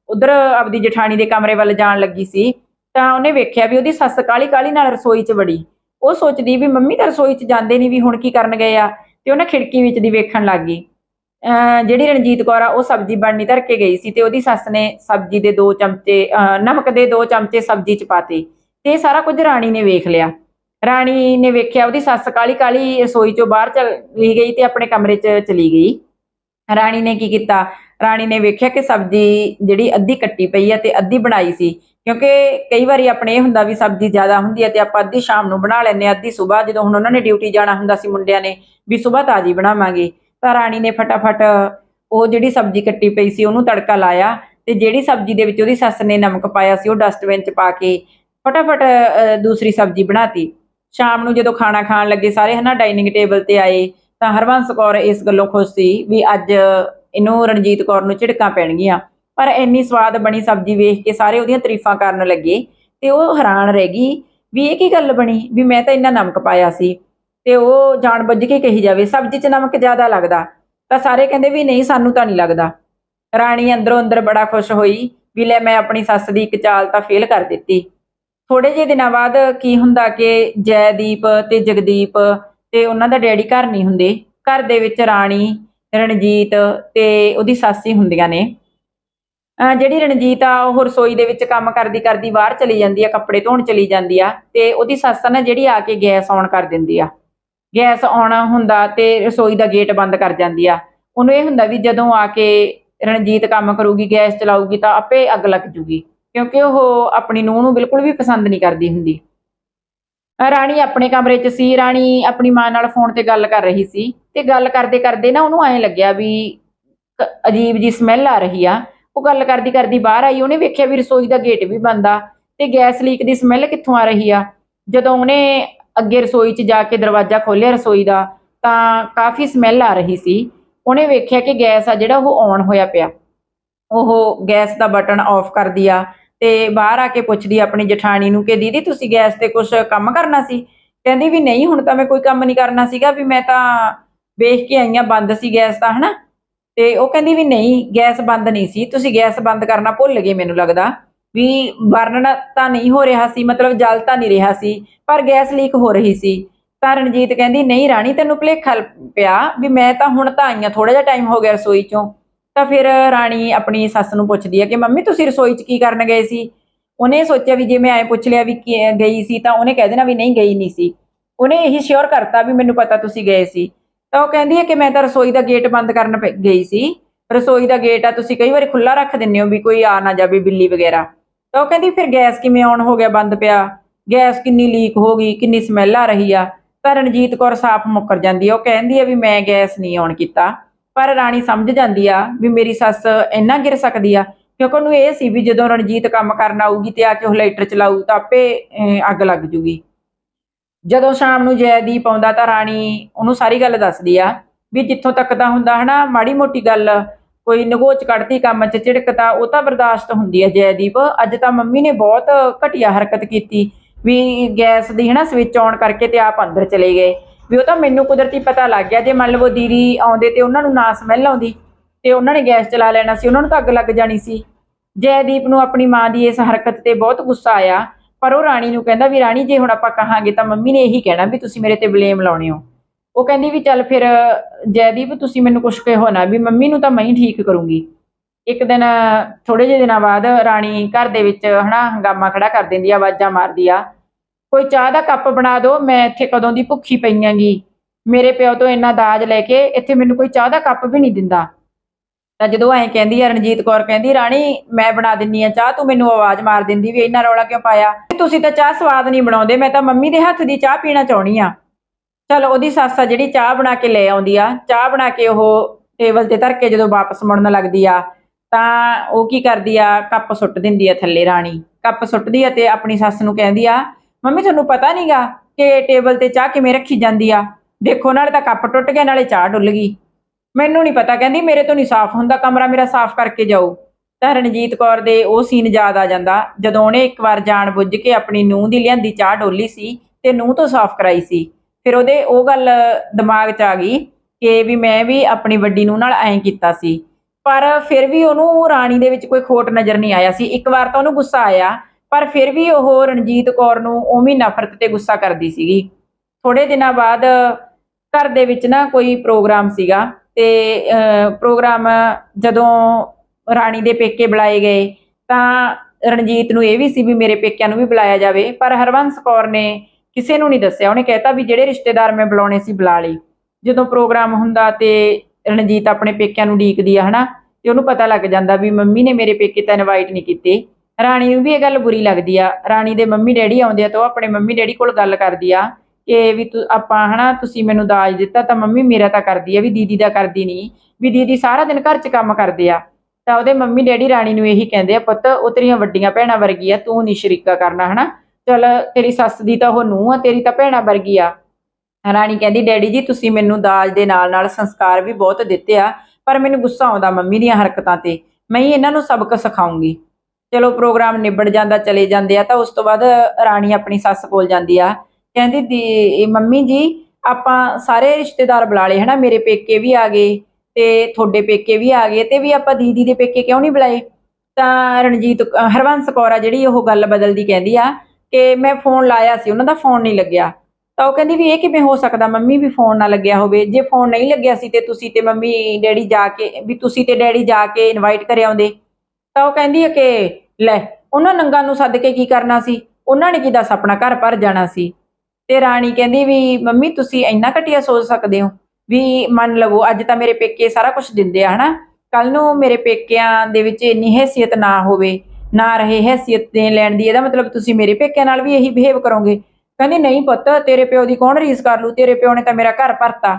ਉਧਰ ਆਪਦੀ ਜਠਾਣੀ ਦੇ ਕਮਰੇ ਵੱਲ ਜਾਣ ਲੱਗੀ ਸੀ। ਤਾਂ ਉਹਨੇ ਵੇਖਿਆ ਵੀ ਉਹਦੀ ਸੱਸ ਕਾਲੀ ਕਾਲੀ ਨਾਲ ਰਸੋਈ 'ਚ ਵੜੀ। ਉਹ ਸੋਚਦੀ ਵੀ ਮੰਮੀ ਤਾਂ ਰਸੋਈ 'ਚ ਜਾਂਦੇ ਨਹੀਂ ਵੀ ਹੁਣ ਕੀ ਕਰਨ ਗਏ ਆ, ਤੇ ਉਹ ਨਾ ਖਿੜਕੀ ਵਿੱਚ ਦੀ ਵੇਖਣ ਲੱਗ ਗਈ। ਅਹ ਜਿਹੜੀ ਰਣਜੀਤ ਕੌਰ ਆ, ਉਹ ਸਬਜ਼ੀ ਬਣਨੀ ਧਰ ਕੇ ਗਈ ਸੀ ਤੇ ਉਹਦੀ ਸੱਸ ਨੇ ਸਬਜ਼ੀ ਦੇ ਦੋ ਚਮਚੇ ਨਮਕ ਦੇ ਦੋ ਚਮਚੇ ਸਬਜ਼ੀ 'ਚ ਪਾਤੇ ਤੇ ਸਾਰਾ ਕੁਝ ਰਾਣੀ ਨੇ ਵੇਖ ਲਿਆ। ਰਾਣੀ ਨੇ ਵੇਖਿਆ ਉਹਦੀ ਸੱਸ ਕਾਲੀ ਕਾਲੀ ਰਸੋਈ 'ਚੋਂ ਬਾਹਰ ਚਲੀ ਗਈ ਤੇ ਆਪਣੇ ਕਮਰੇ 'ਚ ਚਲੀ ਗਈ। ਰਾਣੀ ਨੇ ਕੀ ਕੀਤਾ? ਰਾਣੀ ਨੇ ਵੇਖਿਆ ਕਿ ਸਬਜ਼ੀ ਜਿਹੜੀ ਅੱਧੀ ਕੱਟੀ ਪਈ ਆ ਤੇ ਅੱਧੀ ਬਣਾਈ ਸੀ। ਕਿਉਂਕਿ ਕਈ ਵਾਰੀ ਆਪਣੇ ਇਹ ਹੁੰਦਾ ਵੀ ਸਬਜ਼ੀ ਜ਼ਿਆਦਾ ਹੁੰਦੀ ਹੈ ਤੇ ਆਪਾਂ ਅੱਧੀ ਸ਼ਾਮ ਨੂੰ ਬਣਾ ਲੈਂਦੇ ਆ ਅੱਧੀ ਸਵੇਰ ਜਦੋਂ ਹੁਣ ਉਹਨਾਂ ਨੇ ਡਿਊਟੀ ਜਾਣਾ ਹੁੰਦਾ ਸੀ ਮੁੰਡਿਆਂ ਨੇ ਵੀ ਸਵੇਰ ਤਾਜੀ ਬਣਾਵਾਂਗੇ। ਤਾਂ ਰਾਣੀ ਨੇ ਫਟਾਫਟ ਉਹ ਜਿਹੜੀ ਸਬਜ਼ੀ ਕੱਟੀ ਪਈ ਸੀ ਉਹਨੂੰ ਤੜਕਾ ਲਾਇਆ ਤੇ ਜਿਹੜੀ ਸਬਜ਼ੀ ਦੇ ਵਿੱਚ ਉਹਦੀ ਸੱਸ ਨੇ ਨਮਕ ਪਾਇਆ ਸੀ ਉਹ ਡਸਟਬਿਨ 'ਚ ਪਾ ਕੇ ਫਟਾਫਟ ਅ, ਦੂਸਰੀ ਸਬਜ਼ੀ ਬਣਾਤੀ। ਸ਼ਾਮ ਨੂੰ ਜਦੋਂ ਖਾਣਾ ਖਾਣ ਲੱਗੇ ਸਾਰੇ ਹਨਾ ਡਾਈਨਿੰਗ ਟੇਬਲ ਤੇ ਆਏ ਤਾਂ ਹਰਵੰਸ ਕੌਰ ਇਸ ਗੱਲੋਂ ਖੁਸ਼ ਸੀ ਵੀ ਅੱਜ ਇਹਨੂੰ ਰਣਜੀਤ ਕੌਰ ਨੂੰ ਝਿੜਕਾਂ ਪੈਣਗੀਆਂ। ਪਰ ਇੰਨੀ ਸਵਾਦ ਬਣੀ ਸਬਜ਼ੀ ਵੇਖ ਕੇ ਸਾਰੇ ਉਹਦੀਆਂ ਤਾਰੀਫਾਂ ਕਰਨ ਲੱਗੇ ਤੇ ਉਹ ਹੈਰਾਨ ਰਹਿ ਗਈ ਵੀ ਇਹ ਕੀ ਗੱਲ ਬਣੀ? ਵੀ ਮੈਂ ਤਾਂ ਇੰਨਾ ਨਮਕ ਪਾਇਆ ਸੀ ਤੇ ਉਹ ਜਾਣ ਬੁੱਝ ਕੇ ਕਹੀ ਜਾਵੇ, ਸਬਜ਼ੀ 'ਚ ਨਮਕ ਜ਼ਿਆਦਾ ਲੱਗਦਾ। ਤਾਂ ਸਾਰੇ ਕਹਿੰਦੇ ਵੀ ਨਹੀਂ, ਸਾਨੂੰ ਤਾਂ ਨਹੀਂ ਲੱਗਦਾ। ਰਾਣੀ ਅੰਦਰੋਂ ਅੰਦਰ ਬੜਾ ਖੁਸ਼ ਹੋਈ ਵੀ ਲੈ ਮੈਂ ਆਪਣੀ ਸੱਸ ਦੀ ਇੱਕ ਚਾਲ ਤਾਂ ਫੇਲ ਕਰ ਦਿੱਤੀ। ਥੋੜੇ ਜਿਹੇ ਦਿਨਾਂ ਬਾਅਦ ਕੀ ਹੁੰਦਾ ਕਿ ਜੈਦੀਪ ਤੇ ਜਗਦੀਪ ਤੇ ਉਹਨਾਂ ਦਾ ਡੈਡੀ ਘਰ ਨਹੀਂ ਹੁੰਦੇ। ਘਰ ਦੇ ਵਿੱਚ ਰਾਣੀ, ਰਣਜੀਤ ਤੇ ਉਹਦੀ ਸੱਸ ਹੀ ਹੁੰਦੀਆਂ ਨੇ। ਜਿਹੜੀ ਰਣਜੀਤ ਆ, ਉਹ ਰਸੋਈ ਦੇ ਵਿੱਚ ਕੰਮ ਕਰਦੀ ਕਰਦੀ ਬਾਹਰ ਚਲੀ ਜਾਂਦੀ ਆ, ਕੱਪੜੇ ਧੋਣ ਚਲੀ ਜਾਂਦੀ ਆ ਤੇ ਉਹਦੀ ਸੱਸ ਨਾ ਜਿਹੜੀ ਆ ਕੇ ਗੈਸ ਔਨ ਕਰ ਦਿੰਦੀ ਆ। ਗੈਸ ਆਉਣਾ ਹੁੰਦਾ ਤੇ ਰਸੋਈ ਦਾ ਗੇਟ ਬੰਦ ਕਰ ਜਾਂਦੀ ਆ। ਉਹਨੂੰ ਇਹ ਹੁੰਦਾ ਵੀ ਜਦੋਂ ਆ ਕੇ ਰਣਜੀਤ ਕੰਮ ਕਰੂਗੀ, ਗੈਸ ਚਲਾਊਗੀ ਤਾਂ ਆਪੇ ਅੱਗ ਲੱਗ ਜੂਗੀ, ਕਿਉਂਕਿ ਉਹ ਆਪਣੀ ਨੂੰਹ ਨੂੰ ਬਿਲਕੁਲ ਵੀ ਪਸੰਦ ਨਹੀਂ ਕਰਦੀ ਹੁੰਦੀ। ਰਾਣੀ ਆਪਣੇ ਕਮਰੇ 'ਚ ਸੀ, ਰਾਣੀ ਆਪਣੀ ਮਾਂ ਨਾਲ ਫੋਨ ਤੇ ਗੱਲ ਕਰ ਰਹੀ ਸੀ ਤੇ ਗੱਲ ਕਰਦੇ ਕਰਦੇ ਨਾ ਉਹਨੂੰ ਐਂ ਲੱਗਿਆ ਵੀ ਅਜੀਬ ਜੀ ਸਮੈਲ ਆ ਰਹੀ ਆ। ਉਹ ਗੱਲ ਕਰਦੀ ਕਰਦੀ ਬਾਹਰ ਆਈ, ਉਹਨੇ ਵੇਖਿਆ ਵੀ ਰਸੋਈ ਦਾ ਗੇਟ ਵੀ ਬੰਦ ਆ ਤੇ ਗੈਸ ਲੀਕ ਦੀ ਸਮੈਲ ਕਿੱਥੋਂ ਆ ਰਹੀ ਆ? ਜਦੋਂ ਉਹਨੇ ਅੱਗੇ ਰਸੋਈ 'ਚ ਜਾ ਕੇ ਦਰਵਾਜ਼ਾ ਖੋਲ੍ਹਿਆ ਰਸੋਈ ਦਾ, ਤਾਂ ਕਾਫੀ ਸਮੈਲ ਆ ਰਹੀ ਸੀ। ਉਹਨੇ ਵੇਖਿਆ ਕਿ ਗੈਸ ਆ ਜਿਹੜਾ ਉਹ ਔਨ ਹੋਇਆ ਪਿਆ। ਉਹ ਗੈਸ ਦਾ ਬਟਨ ਆਫ ਕਰਦੀ ਆ ਤੇ ਬਾਹਰ ਆ ਕੇ ਪੁੱਛਦੀ ਆਪਣੀ ਜਠਾਣੀ ਨੂੰ ਕਿ ਦੀਦੀ ਤੁਸੀਂ ਗੈਸ ਤੇ ਕੁਝ ਕੰਮ ਕਰਨਾ ਸੀ? ਕਹਿੰਦੀ ਵੀ ਨਹੀਂ, ਹੁਣ ਤਾਂ ਮੈਂ ਕੋਈ ਕੰਮ ਨਹੀਂ ਕਰਨਾ ਸੀਗਾ, ਵੀ ਮੈਂ ਤਾਂ ਵੇਖ ਕੇ ਆਈਆਂ ਬੰਦ ਸੀ ਗੈਸ ਤਾਂ, ਹਨਾ? ਤੇ ਉਹ ਕਹਿੰਦੀ ਵੀ ਨਹੀਂ, ਗੈਸ ਬੰਦ ਨਹੀਂ ਸੀ। ਤੁਸੀਂ ਗੈਸ ਬੰਦ ਕਰਨਾ ਭੁੱਲ ਗਏ ਮੈਨੂੰ ਲੱਗਦਾ। ਵੀ ਬਰਨ ਤਾਂ ਨਹੀਂ ਹੋ ਰਿਹਾ ਸੀ, ਮਤਲਬ ਜਲ ਤਾਂ ਨਹੀਂ ਰਿਹਾ ਸੀ, ਪਰ ਗੈਸ ਲੀਕ ਹੋ ਰਹੀ ਸੀ। ਤਾਂ ਰਣਜੀਤ ਕਹਿੰਦੀ, ਨਹੀਂ ਰਾਣੀ, ਤੈਨੂੰ ਭੁਲੇਖਾ ਪਿਆ ਵੀ ਮੈਂ ਤਾਂ ਹੁਣ ਤਾਂ ਆਈਆਂ ਥੋੜਾ ਜਿਹਾ ਟਾਈਮ ਹੋ ਗਿਆ ਰਸੋਈ ਚੋਂ। ਤਾਂ ਫਿਰ ਰਾਣੀ ਆਪਣੀ ਸੱਸ ਨੂੰ ਪੁੱਛਦੀ ਹੈ ਕਿ, ਮੰਮੀ, ਤੁਸੀਂ ਰਸੋਈ 'ਚ ਕੀ ਕਰਨ ਗਏ ਸੀ? ਉਹਨੇ ਸੋਚਿਆ ਵੀ ਜੇ ਮੈਂ ਐ ਪੁੱਛ ਲਿਆ ਵੀ ਗਈ ਸੀ ਤਾਂ ਉਹਨੇ ਕਹਿ ਦੇਣਾ ਵੀ ਨਹੀਂ ਗਈ ਨਹੀਂ ਸੀ। ਉਹਨੇ ਇਹੀ ਸ਼ੋਰ ਕਰਤਾ ਵੀ ਮੈਨੂੰ ਪਤਾ ਤੁਸੀਂ ਗਏ ਸੀ। ਤਾਂ ਉਹ ਕਹਿੰਦੀ ਹੈ ਕਿ ਮੈਂ ਤਾਂ ਰਸੋਈ ਦਾ ਗੇਟ ਬੰਦ ਕਰਨ ਪ- ਗਈ ਸੀ। ਰਸੋਈ ਦਾ ਗੇਟ ਆ, ਤੁਸੀਂ ਕਈ ਵਾਰੀ ਖੁੱਲਾ ਰੱਖ ਦਿੰਦੇ ਹੋ ਵੀ ਕੋਈ ਆ ਨਾ ਜਾਵੇ ਬਿੱਲੀ ਵਗੈਰਾ। ਤਾਂ ਉਹ ਕਹਿੰਦੀ, ਫਿਰ ਗੈਸ ਕਿਵੇਂ ਆਨ ਹੋ ਗਿਆ ਬੰਦ ਪਿਆ? ਗੈਸ ਕਿੰਨੀ ਲੀਕ ਹੋ ਗਈ, ਕਿੰਨੀ ਸਮੈਲ ਆ ਰਹੀ ਆ? ਤਾਂ ਰਣਜੀਤ ਕੌਰ ਸਾਫ਼ ਮੁੱਕਰ ਜਾਂਦੀ ਆ। ਉਹ ਕਹਿੰਦੀ ਆ ਵੀ ਮੈਂ ਗੈਸ ਨਹੀਂ ਆਨ ਕੀਤਾ। ਪਰ ਰਾਣੀ ਸਮਝ ਜਾਂਦੀ ਆ ਵੀ ਮੇਰੀ ਸੱਸ ਇੰਨਾ ਗਿਰ ਸਕਦੀ ਆ, ਕਿਉਂਕਿ ਉਹਨੂੰ ਇਹ ਸੀ ਵੀ ਜਦੋਂ ਰਣਜੀਤ ਕੰਮ ਕਰਨ ਆਊਗੀ ਤੇ ਆ ਕੇ ਉਹ ਲਾਈਟਰ ਚਲਾਊ, ਤਾਂ ਆਪੇ ਅੱਗ ਲੱਗ ਜੂਗੀ। ਜਦੋਂ ਸ਼ਾਮ ਨੂੰ ਜੈਦੀਪ ਆਉਂਦਾ ਤਾਂ ਰਾਣੀ ਉਹਨੂੰ ਸਾਰੀ ਗੱਲ ਦੱਸਦੀ ਆ ਵੀ ਜਿੱਥੋਂ ਤੱਕ ਦਾ ਹੁੰਦਾ ਹਨਾ, ਮਾੜੀ ਮੋਟੀ ਗੱਲ, ਕੋਈ ਨਗੋਚ ਕੱਢਦੀ, ਕੰਮ 'ਚ ਝਿੜਕਤਾ ਉਹ ਤਾਂ ਬਰਦਾਸ਼ਤ ਹੁੰਦੀ ਹੈ ਜੈਦੀਪ। ਅੱਜ ਤਾਂ ਮੰਮੀ ਨੇ ਬਹੁਤ ਘਟੀਆ ਹਰਕਤ ਕੀਤੀ ਵੀ ਗੈਸ ਦੀ ਹਨਾ ਸਵਿਚ ਆਨ ਕਰਕੇ ਤੇ ਆਪ ਅੰਦਰ ਚਲੇ ਗਏ। ਵੀ ਉਹ ਤਾਂ ਮੈਨੂੰ ਕੁਦਰਤੀ ਪਤਾ ਲੱਗ ਗਿਆ, ਜੇ ਮੰਨ ਲਵੋ ਦੀਦੀ ਆਉਂਦੇ ਤੇ ਉਹਨਾਂ ਨੂੰ ਨਾ ਸਮੈਲ ਆਉਂਦੀ, ਤੇ ਉਹਨਾਂ ਨੇ ਗੈਸ ਚਲਾ ਲੈਣਾ ਸੀ, ਉਹਨਾਂ ਨੂੰ ਤਾਂ ਅੱਗ ਲੱਗ ਜਾਣੀ ਸੀ। ਜੈਦੀਪ ਨੂੰ ਆਪਣੀ ਮਾਂ ਦੀ ਇਸ ਹਰਕਤ ਤੇ ਬਹੁਤ ਗੁੱਸਾ ਆਇਆ। ਪਰ ਉਹ ਰਾਣੀ ਨੂੰ ਕਹਿੰਦਾ ਵੀ ਰਾਣੀ, ਜੇ ਹੁਣ ਆਪਾਂ ਕਹਾਂਗੇ ਤਾਂ ਮੰਮੀ ਨੇ ਇਹੀ ਕਹਿਣਾ ਵੀ ਤੁਸੀਂ ਮੇਰੇ ਤੇ ਬਲੇਮ ਲਾਉਣੇ ਹੋ। ਉਹ ਕਹਿੰਦੀ ਵੀ ਚੱਲ ਫਿਰ ਜੈਦੀਪ, ਤੁਸੀਂ ਮੈਨੂੰ ਕੁਛ ਕਹੋ ਨਾ ਵੀ ਮੰਮੀ ਨੂੰ ਤਾਂ ਮੈਂ ਹੀ ਠੀਕ ਕਰੂੰਗੀ। ਇੱਕ ਦਿਨ ਥੋੜੇ ਜਿਹੇ ਦਿਨਾਂ ਬਾਅਦ ਰਾਣੀ ਘਰ ਦੇ ਵਿੱਚ ਹਨਾ, ਹੰਗਾਮਾ ਖੜਾ ਕਰ ਦਿੰਦੀ ਆ, ਆਵਾਜ਼ਾਂ ਮਾਰਦੀ ਆ। ਕੋਈ ਚਾਹ ਦਾ ਕੱਪ ਬਣਾ ਦਿਓ, ਮੈਂ ਇੱਥੇ ਕਦੋਂ ਦੀ ਭੁੱਖੀ ਪਈਆਂਗੀ ਮੇਰੇ ਪਿਓ ਤੋਂ ਇੰਨਾ ਦਾਜ ਲੈ ਕੇ ਇੱਥੇ ਮੈਨੂੰ ਕੋਈ ਚਾਹ ਦਾ ਕੱਪ ਵੀ ਨਹੀਂ ਦਿੰਦਾ। ਤਾਂ ਜਦੋਂ ਐਂ ਕਹਿੰਦੀ ਆ, ਰਣਜੀਤ ਕੌਰ ਕਹਿੰਦੀ, ਰਾਣੀ, ਮੈਂ ਬਣਾ ਦਿੰਨੀ ਆ ਚਾਹ, ਤੂੰ ਮੈਨੂੰ ਆਵਾਜ਼ ਮਾਰ ਦਿੰਦੀ ਵੀ ਇੰਨਾ ਰੌਲਾ ਕਿਉਂ ਪਾਇਆ? ਤੁਸੀਂ ਤਾਂ ਚਾਹ ਸਵਾਦ ਨਹੀਂ ਬਣਾਉਂਦੇ, ਮੈਂ ਤਾਂ ਮੰਮੀ ਦੇ ਹੱਥ ਦੀ ਚਾਹ ਪੀਣਾ ਚਾਹਣੀ ਆ। ਚਲ ਉਹਦੀ ਸੱਸ ਆ ਜਿਹੜੀ ਚਾਹ ਬਣਾ ਕੇ ਲੈ ਆਉਂਦੀ ਆ, ਚਾਹ ਬਣਾ ਕੇ ਉਹ ਟੇਬਲ ਤੇ ਧਰ ਕੇ ਜਦੋਂ ਵਾਪਸ ਮੁੜਨ ਲੱਗਦੀ ਆ, ਤਾਂ ਉਹ ਕੀ ਕਰਦੀ ਆ, ਕੱਪ ਸੁੱਟ ਦਿੰਦੀ ਆ ਥੱਲੇ ਰਾਣੀ। ਕੱਪ ਸੁੱਟਦੀ ਆ ਤੇ ਆਪਣੀ ਸੱਸ ਨੂੰ ਕਹਿੰਦੀ ਆ, ਮੰਮੀ, ਤੁਹਾਨੂੰ ਪਤਾ ਨਹੀਂਗਾ ਕਿ ਟੇਬਲ ਤੇ ਚਾਹ ਕਿਵੇਂ ਰੱਖੀ ਜਾਂਦੀ ਆ? ਦੇਖੋ, ਨਾਲੇ ਤਾਂ ਕੱਪ ਟੁੱਟ ਗਿਆ, ਨਾਲੇ ਚਾਹ ਡੁੱਲ ਗਈ। ਮੈਨੂੰ ਨਹੀਂ ਪਤਾ, ਕਹਿੰਦੀ ਮੇਰੇ ਤੋਂ ਨਹੀਂ ਸਾਫ਼ ਹੁੰਦਾ, ਕਮਰਾ ਮੇਰਾ ਸਾਫ਼ ਕਰਕੇ ਜਾਓ ਤਾਂ ਰਣਜੀਤ ਕੌਰ ਦੇ ਉਹ ਸੀਨ ਯਾਦ ਆ ਜਾਂਦਾ, ਜਦੋਂ ਉਹਨੇ ਇੱਕ ਵਾਰ ਜਾਣ ਬੁੱਝ ਕੇ ਆਪਣੀ ਨੂੰਹ ਦੀ ਲਿਆਂਦੀ ਚਾਹ ਡੋਲੀ ਸੀ ਤੇ ਨੂੰਹ ਤੋਂ ਸਾਫ਼ ਕਰਾਈ ਸੀ। ਫਿਰ ਉਹਦੇ ਉਹ ਗੱਲ ਦਿਮਾਗ 'ਚ ਆ ਗਈ ਕਿ ਵੀ ਮੈਂ ਵੀ ਆਪਣੀ ਵੱਡੀ ਨੂੰਹ ਨਾਲ ਐਂ ਕੀਤਾ ਸੀ। ਪਰ ਫਿਰ ਵੀ ਉਹਨੂੰ ਰਾਣੀ ਦੇ ਵਿੱਚ ਕੋਈ ਖੋਟ ਨਜ਼ਰ ਨਹੀਂ ਆਇਆ ਸੀ। ਇੱਕ ਵਾਰ ਤਾਂ ਉਹਨੂੰ ਗੁੱਸਾ ਆਇਆ, ਪਰ ਫਿਰ ਵੀ ਉਹ ਰਣਜੀਤ ਕੌਰ ਨੂੰ ਉਵੇਂ ਨਫ਼ਰਤ ਤੇ ਗੁੱਸਾ ਕਰਦੀ ਸੀਗੀ। ਥੋੜੇ ਦਿਨਾਂ ਬਾਅਦ ਘਰ ਦੇ ਵਿੱਚ ਨਾ ਕੋਈ ਪ੍ਰੋਗਰਾਮ ਸੀਗਾ ਤੇ ਪ੍ਰੋਗਰਾਮ ਜਦੋਂ ਰਾਣੀ ਦੇ ਪੇਕੇ ਬੁਲਾਏ ਗਏ, ਤਾਂ ਰਣਜੀਤ ਨੂੰ ਇਹ ਵੀ ਸੀ ਵੀ ਮੇਰੇ ਪੇਕਿਆਂ ਨੂੰ ਵੀ ਬੁਲਾਇਆ ਜਾਵੇ, ਪਰ ਹਰਵੰਸ ਕੌਰ ਨੇ ਕਿਸੇ ਨੂੰ ਨਹੀਂ ਦੱਸਿਆ। ਉਹਨੇ ਕਹਿਤਾ ਵੀ ਜਿਹੜੇ ਰਿਸ਼ਤੇਦਾਰ ਮੈਂ ਬੁਲਾਉਣੇ ਸੀ ਬੁਲਾ ਲਈ। ਜਦੋਂ ਪ੍ਰੋਗਰਾਮ ਹੁੰਦਾ ਤੇ ਰਣਜੀਤ ਆਪਣੇ ਪੇਕਿਆਂ ਨੂੰ ਡੀਕਦੀ ਆ, ਹਨਾ, ਤੇ ਉਹਨੂੰ ਪਤਾ ਲੱਗ ਜਾਂਦਾ ਵੀ ਮੰਮੀ ਨੇ ਮੇਰੇ ਪੇਕੇ ਤਾਂ ਇਨਵਾਈਟ ਨਹੀਂ ਕੀਤੇ। ਰਾਣੀ ਨੂੰ ਵੀ ਇਹ ਗੱਲ ਬੁਰੀ ਲੱਗਦੀ ਆ। ਰਾਣੀ ਦੇ ਮੰਮੀ ਡੈਡੀ ਆਉਂਦੇ ਆ ਤਾਂ ਉਹ ਆਪਣੇ ਮੰਮੀ ਡੈਡੀ ਕੋਲ ਗੱਲ ਕਰਦੀ ਆ। ਕਿ ਵੀ ਤੂੰ, ਆਪਾਂ ਹਨਾ, ਤੁਸੀਂ ਮੈਨੂੰ ਦਾਜ ਦਿੱਤਾ ਤਾਂ ਮੰਮੀ ਮੇਰਾ ਤਾਂ ਕਰਦੀ ਆ, ਵੀ ਦੀਦੀ ਦਾ ਕਰਦੀ ਨਹੀਂ ਵੀ ਦੀਦੀ ਸਾਰਾ ਦਿਨ ਘਰ 'ਚ ਕੰਮ ਕਰਦੇ ਆ। ਤਾਂ ਉਹਦੇ ਮੰਮੀ ਡੈਡੀ ਰਾਣੀ ਨੂੰ ਇਹੀ ਕਹਿੰਦੇ ਆ, ਪੁੱਤ, ਉਹ ਤੇਰੀਆਂ ਵੱਡੀਆਂ ਭੈਣਾਂ ਵਰਗੀ ਆ, ਤੂੰ ਨਹੀਂ ਸ਼ਰੀਕਾ ਕਰਨਾ, ਹਨਾ। ਚਲ, ਤੇਰੀ ਸੱਸ ਦੀ ਤਾਂ ਉਹ ਨੂੰਹ ਆ, ਤੇਰੀ ਤਾਂ ਭੈਣਾਂ ਵਰਗੀ ਆ। ਰਾਣੀ ਕਹਿੰਦੀ, ਡੈਡੀ ਜੀ, ਤੁਸੀਂ ਮੈਨੂੰ ਦਾਜ ਦੇ ਨਾਲ ਨਾਲ ਸੰਸਕਾਰ ਵੀ ਬਹੁਤ ਦਿੱਤੇ ਆ, ਪਰ ਮੈਨੂੰ ਗੁੱਸਾ ਆਉਂਦਾ ਮੰਮੀ ਦੀਆਂ ਹਰਕਤਾਂ ਤੇ। ਮੈਂ ਹੀ ਇਹਨਾਂ ਨੂੰ ਸਬਕ ਸਿਖਾਉਂਗੀ। ਚਲੋ, ਪ੍ਰੋਗਰਾਮ ਨਿਬੜ ਜਾਂਦਾ, ਚਲੇ ਜਾਂਦੇ ਆ, ਤਾਂ ਉਸ ਤੋਂ ਬਾਅਦ ਰਾਣੀ ਆਪਣੀ ਸੱਸ ਕੋਲ ਜਾਂਦੀ ਆ। ਕਹਿੰਦੀ ਦੀ ਮੰਮੀ ਜੀ ਆਪਾਂ ਸਾਰੇ ਰਿਸ਼ਤੇਦਾਰ ਬੁਲਾ ਲਏ ਹਨਾ? ਮੇਰੇ ਪੇਕੇ ਵੀ ਆ ਗਏ ਤੇ ਤੁਹਾਡੇ ਪੇਕੇ ਵੀ ਆ ਗਏ ਤੇ ਵੀ ਆਪਾਂ ਦੀਦੀ ਦੇ ਪੇਕੇ ਕਿਉਂ ਨਹੀਂ ਬੁਲਾਏ? ਤਾਂ ਰਣਜੀਤ ਅ, ਹਰਬੰਸ ਕੌਰ ਆ ਜਿਹੜੀ ਉਹ ਗੱਲ ਬਦਲਦੀ ਕਹਿੰਦੀ ਆ ਕਿ ਮੈਂ ਫੋਨ ਲਾਇਆ ਸੀ ਉਹਨਾਂ ਦਾ ਫੋਨ ਨਹੀਂ ਲੱਗਿਆ। ਤਾਂ ਉਹ ਕਹਿੰਦੀ ਵੀ ਇਹ ਕਿਵੇਂ ਹੋ ਸਕਦਾ? ਮੰਮੀ ਵੀ ਫੋਨ ਨਾ ਲੱਗਿਆ ਹੋਵੇ। ਜੇ ਫੋਨ ਨਹੀਂ ਲੱਗਿਆ ਸੀ ਤੇ ਤੁਸੀਂ ਤੇ ਮੰਮੀ ਡੈਡੀ ਜਾ ਕੇ ਵੀ ਤੁਸੀਂ ਤੇ ਡੈਡੀ ਜਾ ਕੇ ਇਨਵਾਈਟ ਕਰ ਆਉਂਦੇ। ਤਾਂ ਉਹ ਕਹਿੰਦੀ ਹੈ ਕਿ ਲੈ ਉਹਨਾਂ ਨੰਗਾ ਨੂੰ ਸੱਦ ਕੇ ਕੀ ਕਰਨਾ ਸੀ? ਉਹਨਾਂ ਨੇ ਕੀ ਦੱਸ ਆਪਣਾ ਘਰ ਭਰ ਜਾਣਾ ਸੀ? ਤੇ ਰਾਣੀ ਕਹਿੰਦੀ ਵੀ, ਮੰਮੀ ਤੁਸੀਂ ਇੰਨਾ ਘਟੀਆ ਸੋਚ ਸਕਦੇ ਹੋ ਵੀ ਮੰਨ ਲਵੋ ਅੱਜ ਤਾਂ ਮੇਰੇ ਪੇਕੇ ਸਾਰਾ ਕੁਝ ਦਿੰਦੇ ਆ, ਹਨਾ? ਕੱਲ ਨੂੰ ਮੇਰੇ ਪੇਕਿਆਂ ਦੇ ਵਿੱਚ ਇੰਨੀ ਹੈਸੀਅਤ ਨਾ ਹੋਵੇ, ਨਾ ਰਹੇ ਹੈਸੀਅਤ ਦੇ ਲੈਣ ਦੀ, ਇਹਦਾ ਮਤਲਬ ਤੁਸੀਂ ਮੇਰੇ ਪੇਕਿਆਂ ਨਾਲ ਵੀ ਇਹੀ ਬਿਹੇਵ ਕਰੋਗੇ। ਕਹਿੰਦੀ, ਨਹੀਂ ਪੁੱਤ, ਤੇਰੇ ਪਿਓ ਦੀ ਕੌਣ ਰੀਸ ਕਰ ਲੂ? ਤੇਰੇ ਪਿਓ ਨੇ ਤਾਂ ਮੇਰਾ ਘਰ ਭਰਤਾ।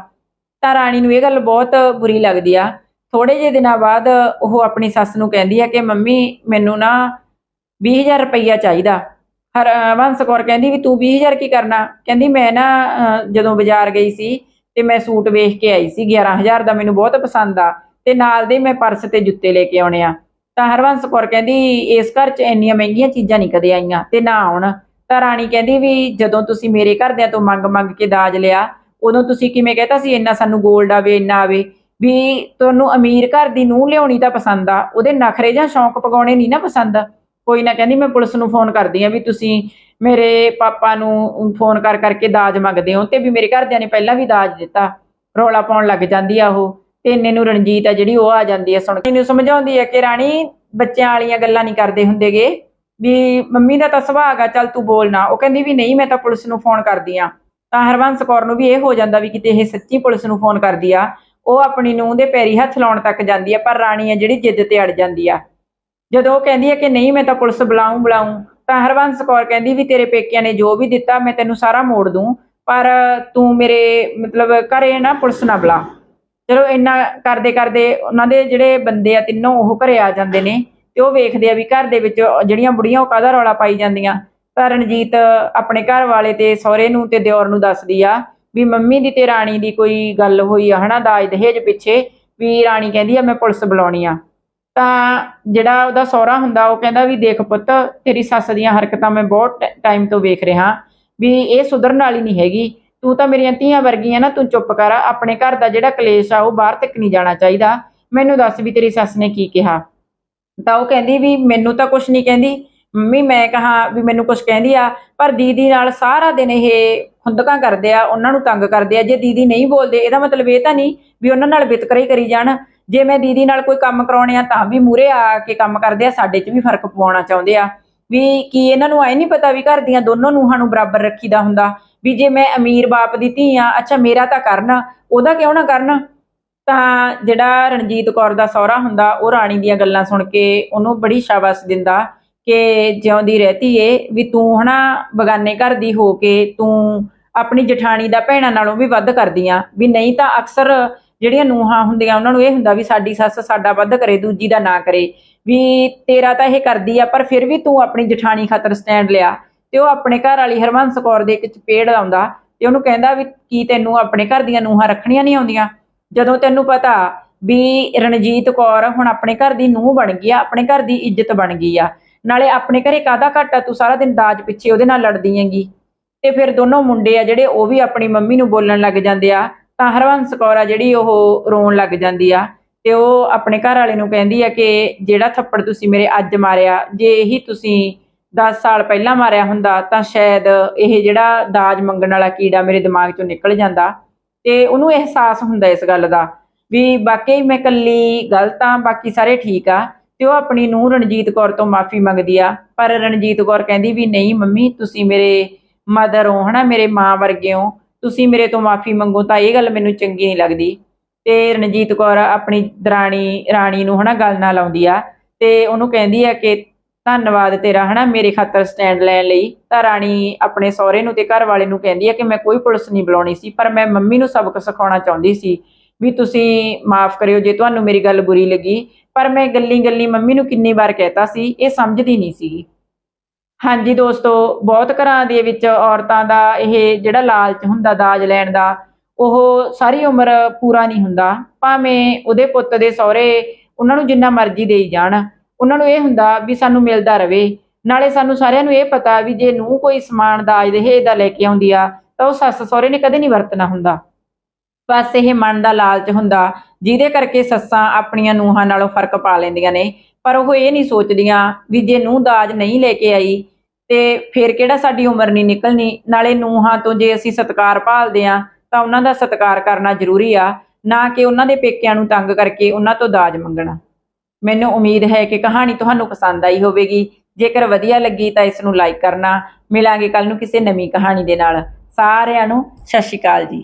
ਤਾਂ ਰਾਣੀ ਨੂੰ ਇਹ ਗੱਲ ਬਹੁਤ ਬੁਰੀ ਲੱਗਦੀ ਆ। ਥੋੜੇ ਜਿਹੇ ਦਿਨਾਂ ਬਾਅਦ ਉਹ ਆਪਣੀ ਸੱਸ ਨੂੰ ਕਹਿੰਦੀ ਆ ਕਿ, ਮੰਮੀ, ਮੈਨੂੰ ਨਾ 20000 ਰੁਪਈਆ ਚਾਹੀਦਾ। ਹਰ ਹੰਸ ਕੌਰ ਕਹਿੰਦੀ ਵੀ ਤੂੰ 20000 ਕੀ ਕਰਨਾ? ਕਹਿੰਦੀ ਮੈਂ ਨਾ ਜਦੋਂ ਬਾਜ਼ਾਰ ਗਈ ਸੀ ਤੇ ਮੈਂ ਸੂਟ ਵੇਖ ਕੇ ਆਈ ਸੀ 11000 ਦਾ ਮੈਨੂੰ ਬਹੁਤ ਪਸੰਦ ਆ ਤੇ ਨਾਲ ਦੇ ਮੈਂ ਪਰਸ ਤੇ ਜੁੱਤੇ ਲੈ ਕੇ ਆਉਣੇ ਆ। ਤਾਂ ਹਰਵੰਸ ਕੌਰ ਕਹਿੰਦੀ ਇਸ ਘਰ 'ਚ ਇੰਨੀਆਂ ਮਹਿੰਗੀਆਂ ਚੀਜ਼ਾਂ ਨਹੀਂ ਕਦੇ ਆਈਆਂ ਤੇ ਨਾ ਆਉਣ। ਤਾਂ ਰਾਣੀ ਕਹਿੰਦੀ ਵੀ ਜਦੋਂ ਤੁਸੀਂ ਮੇਰੇ ਘਰਦਿਆਂ ਤੋਂ ਮੰਗ ਮੰਗ ਕੇ ਦਾਜ ਲਿਆ, ਉਦੋਂ ਤੁਸੀਂ ਕਿਵੇਂ ਕਹਤਾ ਸੀ, ਇੰਨਾ ਸਾਨੂੰ 골ਡ ਆਵੇ, ਇੰਨਾ ਆਵੇ। ਵੀ ਤੁਹਾਨੂੰ ਅਮੀਰ ਘਰ ਦੀ ਨੂੰਹ ਲਿਆਉਣੀ ਤਾਂ ਪਸੰਦ ਆ, ਉਹਦੇ ਨਖਰੇ ਜਾਂ ਸ਼ੌਂਕ ਪਗਾਉਣੇ ਨਹੀਂ ਨਾ ਪਸੰਦ? ਕੋਈ ਨਾ ਕਹਿੰਦੀ, ਮੈਂ ਪੁਲਿਸ ਨੂੰ ਫੋਨ ਕਰਦੀ ਆ ਵੀ ਤੁਸੀਂ ਮੇਰੇ ਪਾਪਾ ਨੂੰ ਫੋਨ ਕਰ ਕਰਕੇ ਦਾਜ ਮੰਗਦੇ ਹੋ ਤੇ ਵੀ ਮੇਰੇ ਘਰਦਿਆਂ ਨੇ ਪਹਿਲਾਂ ਵੀ ਦਾਜ ਦਿੱਤਾ। ਰੌਲਾ ਪਾਉਣ ਲੱਗ ਜਾਂਦੀ ਆ ਉਹ ਤੇ ਇੰਨੇ ਨੂੰ ਰਣਜੀਤ ਆ ਜਿਹੜੀ ਉਹ ਆ ਜਾਂਦੀ ਆ ਸੁਣ ਕੇ। ਇਹਨੂੰ ਸਮਝਾਉਂਦੀ ਆ ਕਿ ਰਾਣੀ, ਬੱਚਿਆਂ ਵਾਲੀਆਂ ਗੱਲਾਂ ਨਹੀਂ ਕਰਦੇ ਹੁੰਦੇਗੇ ਵੀ ਮੰਮੀ ਦਾ ਤਾਂ ਸੁਭਾਅ ਆ, ਚੱਲ ਤੂੰ ਬੋਲ ਨਾ। ਉਹ ਕਹਿੰਦੀ ਵੀ ਨਹੀਂ, ਮੈਂ ਤਾਂ ਪੁਲਿਸ ਨੂੰ ਫੋਨ ਕਰਦੀ ਆ। ਤਾਂ ਹਰਵੰਸ ਕੌਰ ਨੂੰ ਵੀ ਇਹ ਹੋ ਜਾਂਦਾ ਵੀ ਕਿਤੇ ਇਹ ਸੱਚੀ ਪੁਲਿਸ ਨੂੰ ਫੋਨ ਕਰਦੀ ਆ। ਉਹ ਆਪਣੀ ਨੂੰਹ ਦੇ ਪੈਰੀ ਹੱਥ ਲਾਉਣ ਤੱਕ ਜਾਂਦੀ ਆ, ਪਰ ਰਾਣੀ ਆ ਜਿਹੜੀ ਜਿੱਦ ਤੇ ਅੜ ਜਾਂਦੀ ਆ। ਜਦੋਂ ਉਹ ਕਹਿੰਦੀ ਹੈ ਕਿ ਨਹੀਂ, ਮੈਂ ਤਾਂ ਪੁਲਿਸ ਬੁਲਾਉਂ ਬੁਲਾਉਂ ਤਾਂ ਹਰਵੰਸ ਕੌਰ ਕਹਿੰਦੀ ਵੀ ਤੇਰੇ ਪੇਕਿਆਂ ਨੇ ਜੋ ਵੀ ਦਿੱਤਾ, ਮੈਂ ਤੈਨੂੰ ਸਾਰਾ ਮੋੜ ਦੂੰ, ਪਰ ਤੂੰ ਮੇਰੇ ਮਤਲਬ ਘਰੇ ਨਾ ਪੁਲਿਸ ਨਾ ਬੁਲਾ। ਚਲੋ ਇੰਨਾ ਕਰਦੇ ਕਰਦੇ ਉਹਨਾਂ ਦੇ ਜਿਹੜੇ ਬੰਦੇ ਆ ਤਿੰਨੋਂ, ਉਹ ਘਰੇ ਆ ਜਾਂਦੇ ਨੇ ਤੇ ਉਹ ਵੇਖਦੇ ਆ ਵੀ ਘਰ ਦੇ ਵਿੱਚ ਜਿਹੜੀਆਂ ਬੁੜੀਆਂ, ਉਹ ਕਾਹਦਾ ਰੌਲਾ ਪਾਈ ਜਾਂਦੀਆਂ। ਤਾਂ ਰਣਜੀਤ ਆਪਣੇ ਘਰ ਵਾਲੇ ਤੇ ਸਹੁਰੇ ਨੂੰ ਤੇ ਦਿਓਰ ਨੂੰ ਦੱਸਦੀ ਆ ਵੀ ਮੰਮੀ ਦੀ ਤੇ ਰਾਣੀ ਦੀ ਕੋਈ ਗੱਲ ਹੋਈ ਆ, ਹਨਾ, ਦਾਜ ਦਹੇਜ ਪਿੱਛੇ ਵੀ ਰਾਣੀ ਕਹਿੰਦੀ ਆ, ਮੈਂ ਪੁਲਿਸ ਬੁਲਾਉਣੀ ਆ। ਤਾਂ ਜਿਹੜਾ ਉਹਦਾ ਸਹੁਰਾ ਹੁੰਦਾ, ਉਹ ਕਹਿੰਦਾ ਵੀ ਦੇਖ ਪੁੱਤ, ਤੇਰੀ ਸੱਸ ਦੀਆਂ ਹਰਕਤਾਂ ਮੈਂ ਬਹੁਤ ਟਾਈਮ ਤੋਂ ਵੇਖ ਰਿਹਾ ਵੀ ਇਹ ਸੁਧਰਨ ਵਾਲੀ ਨਹੀਂ ਹੈਗੀ। ਤੂੰ ਤਾਂ ਮੇਰੀਆਂ ਧੀਆਂ ਵਰਗੀਆਂ ਨਾ, ਤੂੰ ਚੁੱਪ ਕਰ, ਆਪਣੇ ਘਰ ਦਾ ਜਿਹੜਾ ਕਲੇਸ਼ ਆ, ਉਹ ਬਾਹਰ ਤੱਕ ਨਹੀਂ ਜਾਣਾ ਚਾਹੀਦਾ। ਮੈਨੂੰ ਦੱਸ ਵੀ ਤੇਰੀ ਸੱਸ ਨੇ ਕੀ ਕਿਹਾ। ਤਾਂ ਉਹ ਕਹਿੰਦੀ ਵੀ ਮੈਨੂੰ ਤਾਂ ਕੁਝ ਨਹੀਂ ਕਹਿੰਦੀ। ਮੰਮੀ, ਮੈਂ ਕਹਾ ਵੀ ਮੈਨੂੰ ਕੁਝ ਕਹਿੰਦੀ ਆ, ਪਰ ਦੀਦੀ ਨਾਲ ਸਾਰਾ ਦਿਨ ਇਹ ਖੁੰਦਕਾਂ ਕਰਦੇ ਆ, ਉਹਨਾਂ ਨੂੰ ਤੰਗ ਕਰਦੇ ਆ। ਜੇ ਦੀਦੀ ਨਹੀਂ ਬੋਲਦੇ, ਇਹਦਾ ਮਤਲਬ ਇਹ ਤਾਂ ਨਹੀਂ ਵੀ ਉਹਨਾਂ ਨਾਲ ਵਿਤਕਰਾ ਹੀ ਕਰੀ ਜਾਣ। ਜੇ ਮੈਂ ਦੀਦੀ ਨਾਲ ਕੋਈ ਕੰਮ ਕਰਾਉਣੇ ਆ ਤਾਂ ਵੀ ਮੂਰੇ ਆ ਕੇ ਕੰਮ ਕਰਦੇ ਆ, ਸਾਡੇ 'ਚ ਵੀ ਫ਼ਰਕ ਪਵਾਉਣਾ ਚਾਹੁੰਦੇ ਆ। ਵੀ ਕੀ ਇਹਨਾਂ ਨੂੰ ਐ ਨਹੀਂ ਪਤਾ ਵੀ ਘਰ ਦੀਆਂ ਦੋਨੋਂ ਨੂੰਹਾਂ ਨੂੰ ਬਰਾਬਰ ਰੱਖੀਦਾ ਹੁੰਦਾ? ਵੀ ਜੇ ਮੈਂ ਅਮੀਰ ਬਾਪ ਦੀ ਧੀ ਆ, ਅੱਛਾ ਮੇਰਾ ਤਾਂ ਕਰਨ, ਉਹਦਾ ਕਿਉਂ ਨਾ ਕਰਨ? ਤਾਂ ਜਿਹੜਾ ਰਣਜੀਤ ਕੌਰ ਦਾ ਸਹੁਰਾ ਹੁੰਦਾ, ਉਹ ਰਾਣੀ ਦੀਆਂ ਗੱਲਾਂ ਸੁਣ ਕੇ ਉਹਨੂੰ ਬੜੀ ਸ਼ਾਬਾਸ਼ ਦਿੰਦਾ ਕਿ ਜਿਉਂਦੀ ਰਹਤੀ ਏ, ਵੀ ਤੂੰ ਹਨਾ ਬਗਾਨੇ ਘਰ ਦੀ ਹੋ ਕੇ ਤੂੰ ਆਪਣੀ ਜਠਾਣੀ ਦਾ ਭੈਣਾਂ ਨਾਲੋਂ ਵੀ ਵੱਧ ਕਰਦੀ ਆ। ਵੀ ਨਹੀਂ ਤਾਂ ਅਕਸਰ ਜਿਹੜੀਆਂ ਨੂਹਾਂ ਹੁੰਦੀਆਂ, ਉਹਨਾਂ ਨੂੰ ਇਹ ਹੁੰਦਾ ਵੀ ਸਾਡੀ ਸੱਸ ਸਾਡਾ ਵੱਧ ਕਰੇ, ਦੂਜੀ ਦਾ ਨਾ ਕਰੇ। ਵੀ ਤੇਰਾ ਤਾਂ ਇਹ ਕਰਦੀ ਆ, ਪਰ ਫਿਰ ਵੀ ਤੂੰ ਆਪਣੀ ਜਠਾਣੀ ਖਾਤਰ ਸਟੈਂਡ ਲਿਆ ਤੇ ਉਹ ਆਪਣੇ ਘਰ ਵਾਲੀ ਹਰਵੰਸ ਕੌਰ ਦੇ ਇੱਕ ਚਪੇੜ ਆਉਂਦਾ ਤੇ ਉਹਨੂੰ ਕਹਿੰਦਾ ਵੀ ਕੀ ਤੈਨੂੰ ਆਪਣੇ ਘਰ ਦੀਆਂ ਨੂਹਾਂ ਰੱਖਣੀਆਂ ਨਹੀਂ ਆਉਂਦੀਆਂ? ਜਦੋਂ ਤੈਨੂੰ ਪਤਾ ਵੀ ਰਣਜੀਤ ਕੌਰ ਹੁਣ ਆਪਣੇ ਘਰ ਦੀ ਨੂੰਹ ਬਣ ਗਈ ਆ, ਆਪਣੇ ਘਰ ਦੀ ਇੱਜ਼ਤ ਬਣ ਗਈ ਆ, ਨਾਲੇ ਆਪਣੇ ਘਰੇ ਕਾਦਾ ਘਾਟਾ ਤੂੰ ਸਾਰਾ ਦਿਨ ਦਾਜ ਪਿੱਛੇ ਉਹਦੇ ਨਾਲ ਲੜਦੀ ਹੈਗੀ? ਤੇ ਫਿਰ ਦੋਨੋਂ ਮੁੰਡੇ ਆ ਜਿਹੜੇ, ਉਹ ਵੀ ਆਪਣੀ ਮੰਮੀ ਨੂੰ ਬੋਲਣ ਲੱਗ ਜਾਂਦੇ ਆ ਤਾਂ ਹਰਵੰਸ ਕੌਰ ਆ ਜਿਹੜੀ ਉਹ ਰੋਣ ਲੱਗ ਜਾਂਦੀ ਆ ਤੇ ਉਹ ਆਪਣੇ ਘਰ ਵਾਲੇ ਨੂੰ ਕਹਿੰਦੀ ਆ ਕਿ ਜਿਹੜਾ ਥੱਪੜ ਤੁਸੀਂ ਮੇਰੇ ਅੱਜ ਮਾਰਿਆ, ਜੇ ਇਹੀ ਤੁਸੀਂ 10 ਸਾਲ ਪਹਿਲਾਂ ਮਾਰਿਆ ਹੁੰਦਾ ਤਾਂ ਸ਼ਾਇਦ ਇਹ ਜਿਹੜਾ ਦਾਜ ਮੰਗਣ ਵਾਲਾ ਕੀੜਾ ਮੇਰੇ ਦਿਮਾਗ ਚੋਂ ਨਿਕਲ ਜਾਂਦਾ ਤੇ ਉਹਨੂੰ ਅਹਿਸਾਸ ਹੁੰਦਾ ਇਸ ਗੱਲ ਦਾ ਵੀ ਵਾਕਈ ਮੈਂ ਕੱਲੀ ਗਲਤ ਆ, ਬਾਕੀ ਸਾਰੇ ਠੀਕ ਆ ਤੇ ਉਹ ਆਪਣੀ ਨੂੰਹ ਰਣਜੀਤ ਕੌਰ ਤੋਂ ਮਾਫੀ ਮੰਗਦੀ ਆ। ਪਰ ਰਣਜੀਤ ਕੌਰ ਕਹਿੰਦੀ ਵੀ ਨਹੀਂ ਮੰਮੀ, ਤੁਸੀਂ ਮੇਰੇ ਮਦਰ ਹੋ, ਹਨਾ, ਮੇਰੇ ਮਾਂ ਵਰਗੇ ਹੋ। ਤੁਸੀਂ ਮੇਰੇ ਤੋਂ ਮਾਫੀ ਮੰਗੋ ਤਾਂ ਇਹ ਗੱਲ ਮੈਨੂੰ ਚੰਗੀ ਨਹੀਂ ਲੱਗਦੀ। ਤੇ ਰਣਜੀਤ ਕੌਰ ਆਪਣੀ ਦਰਾਣੀ, ਰਾਣੀ ਨੂੰ ਹਨਾ ਗੱਲ ਨਾਲ ਆਉਂਦੀ ਆ ਤੇ ਉਹਨੂੰ ਕਹਿੰਦੀ ਆ ਕਿ ਧੰਨਵਾਦ ਤੇਰਾ ਹਨਾ ਮੇਰੇ ਖਾਤਰ ਸਟੈਂਡ ਲੈਣ ਲਈ। ਤਾਂ ਰਾਣੀ ਆਪਣੇ ਸਹੁਰੇ ਨੂੰ ਤੇ ਘਰ ਵਾਲੇ ਨੂੰ ਕਹਿੰਦੀ ਆ ਕਿ ਮੈਂ ਕੋਈ ਪੁਲਿਸ ਨਹੀਂ ਬੁਲਾਉਣੀ ਸੀ, ਪਰ ਮੈਂ ਮੰਮੀ ਨੂੰ ਸਬਕ ਸਿਖਾਉਣਾ ਚਾਹੁੰਦੀ ਸੀ ਵੀ ਤੁਸੀਂ ਮਾਫ ਕਰਿਓ ਜੇ ਤੁਹਾਨੂੰ ਮੇਰੀ ਗੱਲ ਬੁਰੀ ਲੱਗੀ। ਪਰ ਮੈਂ ਗੱਲੀ ਗੱਲੀ ਮੰਮੀ ਨੂੰ ਕਿੰਨੀ ਵਾਰ ਕਹਿਤਾ ਸੀ, ਇਹ ਸਮਝਦੀ ਨਹੀਂ ਸੀ ਹਾਂਜੀ ਦੋਸਤੋ, ਬਹੁਤ ਘਰਾਂ ਦੇ ਵਿੱਚ ਔਰਤਾਂ ਦਾ ਇਹ ਜਿਹੜਾ ਲਾਲਚ ਹੁੰਦਾ ਦਾਜ ਲੈਣ ਦਾ, ਉਹ ਸਾਰੀ ਉਮਰ ਪੂਰਾ ਨਹੀਂ ਹੁੰਦਾ। ਭਾਵੇਂ ਉਹਦੇ ਪੁੱਤ ਦੇ ਸਹੁਰੇ ਉਹਨਾਂ ਨੂੰ ਜਿੰਨਾ ਮਰਜ਼ੀ ਦੇਈ ਜਾਣ, ਉਹਨਾਂ ਨੂੰ ਇਹ ਹੁੰਦਾ ਵੀ ਸਾਨੂੰ ਮਿਲਦਾ ਰਵੇ। ਨਾਲੇ ਸਾਨੂੰ ਸਾਰਿਆਂ ਨੂੰ ਇਹ ਪਤਾ ਵੀ ਜੇ ਨੂੰ ਕੋਈ ਸਮਾਨ ਦਾਜ ਦੇ ਦਾ ਲੈ ਕੇ ਆਉਂਦੀ ਆ, ਤਾਂ ਉਹ ਸੱਸ ਸਹੁਰੇ ਨੇ ਕਦੇ ਨਹੀਂ ਵਰਤਣਾ ਹੁੰਦਾ। ਬਸ ਇਹ ਮਨ ਦਾ ਲਾਲਚ ਹੁੰਦਾ, ਜਿਹਦੇ ਕਰਕੇ ਸੱਸਾਂ ਆਪਣੀਆਂ ਨੂੰਹਾਂ ਨਾਲੋਂ ਫ਼ਰਕ ਪਾ ਲੈਂਦੀਆਂ ਨੇ। ਪਰ ਉਹ ਇਹ ਨਹੀਂ ਸੋਚਦੀਆਂ ਵੀ ਜੇ ਨੂੰਹ ਦਾਜ ਨਹੀਂ ਲੈ ਕੇ ਆਈ ਤੇ ਫਿਰ ਕਿਹੜਾ ਸਾਡੀ ਉਮਰ ਨਹੀਂ ਨਿਕਲਣੀ? ਨਾਲੇ ਨੂੰਹਾਂ ਤੋਂ ਜੇ ਅਸੀਂ ਸਤਿਕਾਰ ਭਾਲਦੇ ਆ ਤਾਂ ਉਹਨਾਂ ਦਾ ਸਤਿਕਾਰ ਕਰਨਾ ਜ਼ਰੂਰੀ ਆ, ਨਾ ਕਿ ਉਹਨਾਂ ਦੇ ਪੇਕਿਆਂ ਨੂੰ ਤੰਗ ਕਰਕੇ ਉਹਨਾਂ ਤੋਂ ਦਾਜ ਮੰਗਣਾ। ਮੈਨੂੰ ਉਮੀਦ ਹੈ ਕਿ ਕਹਾਣੀ ਤੁਹਾਨੂੰ ਪਸੰਦ ਆਈ ਹੋਵੇਗੀ। ਜੇਕਰ ਵਧੀਆ ਲੱਗੀ ਤਾਂ ਇਸ ਨੂੰ ਲਾਈਕ ਕਰਨਾ। ਮਿਲਾਂਗੇ ਕੱਲ ਨੂੰ ਕਿਸੇ ਨਵੀਂ ਕਹਾਣੀ ਦੇ ਨਾਲ। ਸਾਰਿਆਂ ਨੂੰ ਸਤਿ ਸ਼੍ਰੀ ਅਕਾਲ ਜੀ।